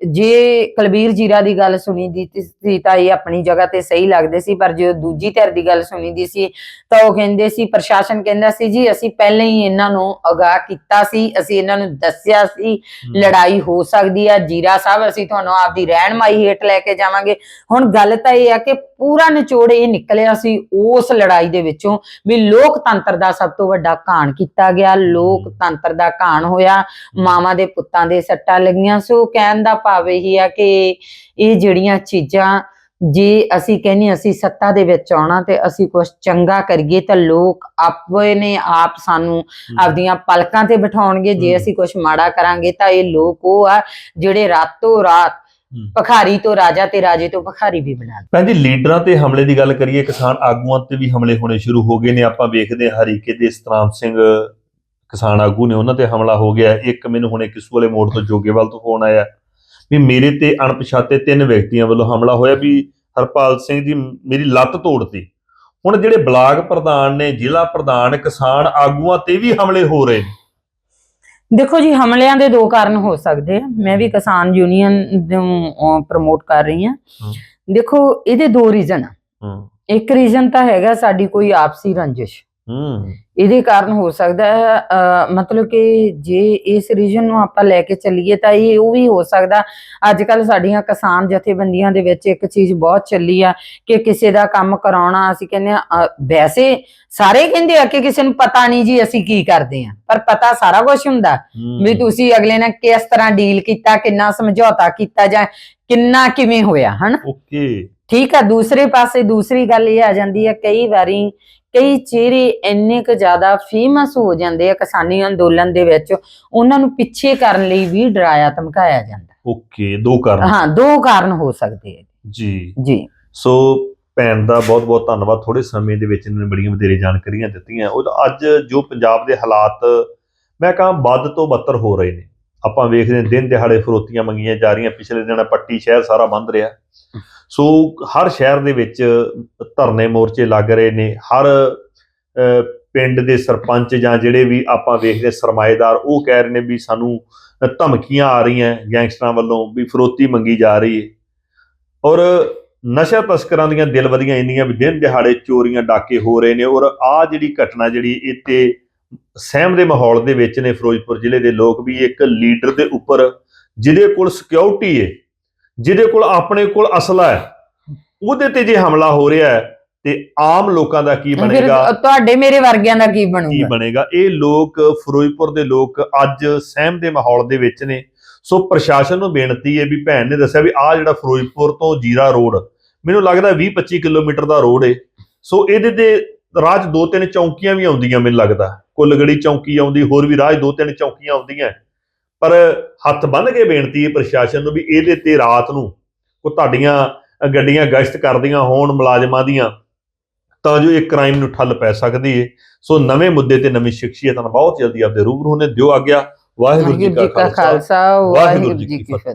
ਜੇ- ਕੁਲਬੀਰ ਜੀਰਾ ਦੀ ਗੱਲ ਸੁਣੀ ਦੀ ਸੀ ਤਾਂ ਇਹ ਆਪਣੀ ਜਗ੍ਹਾ ਤੇ ਸਹੀ ਲੱਗਦੇ ਸੀ ਪਰ ਜੇ ਦੂਜੀ ਧਿਰ ਦੀ ਗੱਲ ਸੁਣੀ ਦੀ ਸੀ ਤਾਂ ਉਹ ਕਹਿੰਦੇ ਸੀ ਪ੍ਰਸ਼ਾਸਨ ਕਹਿੰਦਾ ਸੀ ਜੀ ਅਸੀਂ ਪਹਿਲਾਂ ਹੀ ਇਹਨਾਂ ਨੂੰ ਅਗਾਹ ਕੀਤਾ ਸੀ ਅਸੀਂ ਇਹਨਾਂ ਨੂੰ ਦੱਸਿਆ ਸੀ ਲੜਾਈ ਹੋ ਸਕਦੀ ਆ ਜੀਰਾ ਸਾਹਿਬ ਅਸੀਂ ਤੁਹਾਨੂੰ ਆਪਦੀ ਰਹਿਨਮਾਈ ਹੇਠ ਲੈ ਕੇ ਜਾਵਾਂਗੇ। ਹੁਣ ਗੱਲ ਤਾਂ ਇਹ ਆ ਕਿ ਪੂਰਾ ਨਿਚੋੜ ਇਹ ਨਿਕਲਿਆ ਸੀ ਉਸ ਲੜਾਈ ਦੇ ਵਿੱਚੋਂ ਵੀ ਲੋਕਤੰਤਰ ਦਾ ਸਭ ਤੋਂ ਵੱਡਾ ਘਾਣ ਕੀਤਾ ਗਿਆ ਲੋਕਤੰਤਰ ਦਾ ਘਾਣ ਹੋਇਆ ਮਾਵਾਂ ਦੇ ਪੁੱਤਾਂ ਦੇ ਸੱਟਾਂ ਲੱਗੀਆਂ ਸੋ ਕਹਿਣ ਦਾ ਭਾਵ ਇਹੀ ਆ ਕਿ ਇਹ ਜਿਹੜੀਆਂ ਚੀਜ਼ਾਂ ਜੇ ਅਸੀਂ ਕਹਿੰਨੇ ਅਸੀਂ ਸੱਤਾ ਦੇ ਵਿੱਚ ਆਉਣਾ ਤੇ ਅਸੀਂ ਕੁਝ ਚੰਗਾ ਕਰੀਏ ਤਾਂ ਲੋਕ ਆਪੇ ਨੇ ਆਪ ਸਾਨੂੰ ਆਪਦੀਆਂ ਪਲਕਾਂ ਤੇ ਬਿਠਾਉਣਗੇ ਜੇ। ਅਸੀਂ ਕੁਝ ਮਾੜਾ ਕਰਾਂਗੇ ਤਾਂ ਇਹ ਲੋਕ ਉਹ ਆ ਜਿਹੜੇ ਰਾਤੋਂ ਰਾਤ। ਭਖਾਰੀ ਤੋਂ ਰਾਜਾ ਤੇ ਰਾਜੇ ਤੋਂ ਭਖਾਰੀ ਵੀ ਬਣਾ ਭੈਣ ਜੀ ਲੀਡਰਾਂ ਤੇ ਹਮਲੇ ਦੀ ਗੱਲ ਕਰੀਏ ਕਿਸਾਨ ਆਗੂਆਂ ਤੇ ਵੀ ਹਮਲੇ ਹੋਣੇ ਸ਼ੁਰੂ ਹੋ ਗਏ ਨੇ। ਆਪਾਂ ਵੇਖਦੇ ਹਾਂ ਹਰੀਕੇ ਦੇ ਸਤਰਾਮ ਸਿੰਘ ਕਿਸਾਨ ਆਗੂ ਨੇ ਉਹਨਾਂ ਤੇ ਹਮਲਾ ਹੋ ਗਿਆ। ਇੱਕ ਮੈਨੂੰ ਹੁਣੇ ਕਿਸੂ ਵਾਲੇ ਮੋੜ ਤੋਂ ਜੋਗੇਵਾਲ ਤੋਂ ਫੋਨ ਆਇਆ ਵੀ ਮੇਰੇ ਤੇ ਅਣਪਛਾਤੇ ਤਿੰਨ ਵਿਅਕਤੀਆਂ ਵੱਲੋਂ ਹਮਲਾ ਹੋਇਆ ਵੀ ਹਰਪਾਲ ਸਿੰਘ ਜੀ ਮੇਰੀ ਲੱਤ ਤੋੜਤੀ। ਹੁਣ ਜਿਹੜੇ ਬਲਾਕ ਪ੍ਰਧਾਨ ਨੇ ਜ਼ਿਲ੍ਹਾ ਪ੍ਰਧਾਨ ਕਿਸਾਨ ਆਗੂਆਂ ਤੇ ਵੀ ਹਮਲੇ ਹੋ ਰਹੇ ਨੇ। ਦੇਖੋ ਜੀ ਹਮਲਿਆਂ ਦੇ ਦੋ ਕਾਰਨ ਹੋ ਸਕਦੇ ਆ। ਮੈਂ ਵੀ ਕਿਸਾਨ ਯੂਨੀਅਨ ਨੂੰ ਪ੍ਰਮੋਟ ਕਰ ਰਹੀ ਹਮ। ਦੇਖੋ ਇਹਦੇ ਦੋ ਰੀਜ਼ਨ ਆ। ਇੱਕ ਰੀਜ਼ਨ ਤਾਂ ਹੈਗਾ ਸਾਡੀ ਕੋਈ ਆਪਸੀ ਰੰਜਿਸ਼। ਹੂੰ। ਇਹਦੇ ਕਾਰਨ ਹੋ ਸਕਦਾ ਹੈ ਮਤਲਬ ਕਿ ਜੇ ਇਸ ਰੀਜਨ ਨੂੰ ਆਪਾਂ ਲੈ ਕੇ ਚੱਲੀਏ ਤਾਂ ਇਹ ਉਹ ਵੀ ਹੋ ਸਕਦਾ। ਅੱਜ ਕੱਲ ਸਾਡੀਆਂ ਕਿਸਾਨ ਜਥੇਬੰਦੀਆਂ ਦੇ ਵਿੱਚ ਇੱਕ ਚੀਜ਼ ਬਹੁਤ ਚੱਲੀ ਆ ਕਿ ਕਿਸੇ ਦਾ ਕੰਮ ਕਰਾਉਣਾ ਅਸੀਂ ਕਹਿੰਦੇ ਆ ਵੈਸੇ ਸਾਰੇ ਕਹਿੰਦੇ ਆ ਕਿ ਕਿਸੇ ਨੂੰ ਪਤਾ ਨਹੀਂ ਜੀ ਅਸੀਂ ਕੀ ਕਰਦੇ ਆ ਪਰ ਪਤਾ ਸਾਰਾ ਕੁਝ ਹੁੰਦਾ। ਵੀ ਤੁਸੀਂ ਅਗਲੇ ਨਾਲ ਕਿਸ ਤਰ੍ਹਾਂ ਡੀਲ ਕੀਤਾ ਕਿੰਨਾ ਸਮਝੌਤਾ ਕੀਤਾ ਜਾਂ ਕਿੰਨਾ ਕਿਵੇਂ ਹੋਇਆ ਹਨਾ? ਓਕੇ। ਠੀਕ ਆ ਦੂਸਰੇ ਪਾਸੇ ਦੂਸਰੀ ਗੱਲ ਇਹ ਆ ਜਾਂਦੀ ਹੈ ਕਈ ਵਾਰੀ ਕਈ ਚਿਹਰੇ ਇੰਨੇ ਕੁ ਜ਼ਿਆਦਾ ਫੇਮਸ ਹੋ ਜਾਂਦੇ ਆ ਕਿਸਾਨੀ ਅੰਦੋਲਨ ਦੇ ਵਿੱਚ ਉਹਨਾਂ ਨੂੰ ਪਿੱਛੇ ਕਰਨ ਲਈ ਵੀ ਡਰਾਇਆ ਧਮਕਾਇਆ ਜਾਂਦਾ। ਓਕੇ ਦੋ ਕਾਰਨ ਹਾਂ ਦੋ ਕਾਰਨ ਹੋ ਸਕਦੇ ਆ ਜੀ। ਜੀ। ਸੋ ਭੈਣ ਦਾ ਬਹੁਤ ਬਹੁਤ ਧੰਨਵਾਦ ਥੋੜੇ ਸਮੇਂ ਦੇ ਵਿੱਚ ਇਹਨਾਂ ਨੇ ਬੜੀਆਂ ਵਧੇਰੇ ਜਾਣਕਾਰੀਆਂ ਦਿੱਤੀਆਂ। ਉਹ ਅੱਜ ਜੋ ਪੰਜਾਬ ਦੇ ਹਾਲਾਤ ਮੈਂ ਕਹਾਂ ਵੱਧ ਤੋਂ ਬੱਤਰ ਹੋ ਰਹੇ ਨੇ। ਆਪਾਂ ਵੇਖਦੇ ਹਾਂ ਦਿਨ ਦਿਹਾੜੇ ਫਰੋਤੀਆਂ ਮੰਗੀਆਂ ਜਾ ਰਹੀਆਂ ਪਿਛਲੇ ਦਿਨਾਂ ਪੱਟੀ ਸ਼ਹਿਰ ਸਾਰਾ ਬੰਦ ਰਿਹਾ। ਸੋ ਹਰ ਸ਼ਹਿਰ ਦੇ ਵਿੱਚ ਧਰਨੇ ਮੋਰਚੇ ਲੱਗ ਰਹੇ ਨੇ, ਹਰ ਪਿੰਡ ਦੇ ਸਰਪੰਚ ਜਾਂ ਜਿਹੜੇ ਵੀ ਆਪਾਂ ਵੇਖਦੇ ਸਰਮਾਏਦਾਰ, ਉਹ ਕਹਿ ਰਹੇ ਨੇ ਵੀ ਸਾਨੂੰ ਧਮਕੀਆਂ ਆ ਰਹੀਆਂ ਗੈਂਗਸਟਰਾਂ ਵੱਲੋਂ ਵੀ ਫਰੋਤੀ ਮੰਗੀ ਜਾ ਰਹੀ ਹੈ। ਔਰ ਨਸ਼ਾ ਤਸਕਰਾਂ ਦੀਆਂ ਦਿਲ ਵਧੀਆਂ ਇੰਨੀਆਂ ਵੀ ਦਿਨ ਦਿਹਾੜੇ ਚੋਰੀਆਂ ਡਾਕੇ ਹੋ ਰਹੇ ਨੇ ਔਰ ਆ ਜਿਹੜੀ ਘਟਨਾ ਜਿਹੜੀ ਇੱਥੇ ਸਹਿਮ ਦੇ ਮਾਹੌਲ ਦੇ ਵਿੱਚ ਨੇ ਫਿਰੋਜ਼ਪੁਰ ਜ਼ਿਲ੍ਹੇ ਦੇ ਲੋਕ ਵੀ ਇੱਕ ਲੀਡਰ ਦੇ ਉੱਪਰ, ਜਿਹਦੇ ਕੋਲ ਸਿਕਿਉਰਿਟੀ ਹੈ ਜਿਹਦੇ ਕੋਲ ਆਪਣੇ ਕੋਲ ਅਸਲਾ ਹੈ ਉਹਦੇ ਤੇ ਜੇ ਹਮਲਾ ਹੋ ਰਿਹਾ ਹੈ ਤੇ ਆਮ ਲੋਕਾਂ ਦਾ ਕੀ ਬਣੇਗਾ? ਤੁਹਾਡੇ ਮੇਰੇ ਵਰਗਿਆਂ ਦਾ ਕੀ ਕੀ ਬਣੂਗਾ? ਬਣੇਗਾ ਇਹ ਲੋਕ ਫਿਰੋਜ਼ਪੁਰ ਦੇ ਲੋਕ ਅੱਜ ਸਹਿਮ ਦੇ ਮਾਹੌਲ ਦੇ ਵਿੱਚ ਨੇ। ਸੋ ਪ੍ਰਸ਼ਾਸਨ ਨੂੰ ਬੇਨਤੀ ਹੈ ਵੀ ਭੈਣ ਨੇ ਦੱਸਿਆ ਵੀ ਆ ਜਿਹੜਾ ਫਿਰੋਜ਼ਪੁਰ ਤੋਂ ਜੀਰਾ ਰੋਡ ਮੈਨੂੰ ਲੱਗਦਾ 20 25 ਕਿਲੋਮੀਟਰ ਦਾ ਰੋਡ ਏ। ਸੋ ਇਹਦੇ ਤੇ ਰਾਜ ਦੋ ਤਿੰਨ ਚੌਂਕੀਆਂ ਵੀ ਆਉਂਦੀਆਂ ਮੈਨੂੰ ਲੱਗਦਾ। ਕੁੱਲਗੜੀ ਚੌਂਕੀ ਆਉਂਦੀ ਹੋਰ ਵੀ ਰਾਜ ਦੋ ਤਿੰਨ ਚੌਂਕੀਆਂ ਆਉਂਦੀਆਂ। ਪਰ ਹੱਥ ਬੰਨ ਕੇ ਬੇਨਤੀ ਹੈ ਪ੍ਰਸ਼ਾਸਨ ਨੂੰ ਵੀ ਇਹਦੇ ਤੇ ਰਾਤ ਨੂੰ ਕੋ ਤੁਹਾਡੀਆਂ ਗੱਡੀਆਂ ਗਸ਼ਤ ਕਰਦੀਆਂ ਹੋਣ ਮੁਲਾਜ਼ਮਾਂ ਦੀਆਂ ਤਾਂ ਜੋ ਇਹ ਕ੍ਰਾਈਮ ਨੂੰ ਠੱਲ ਪੈ ਸਕਦੀ ਹੈ ਸੋ ਨਵੇਂ ਮੁੱਦੇ ਤੇ ਨਵੀਂ ਸ਼ਖਸੀਅਤ ਨਾਲ ਬਹੁਤ ਜਲਦੀ ਆਪਦੇ ਰੂਬਰੂ ਹੋਣੇ ਦਿਓ ਆ ਗਿਆ ਵਾਹਿਗੁਰੂ ਜੀ ਕਾ ਖਾਲਸਾ ਵਾਹਿਗੁਰੂ ਜੀ ਕੀ ਫਤਿਹ।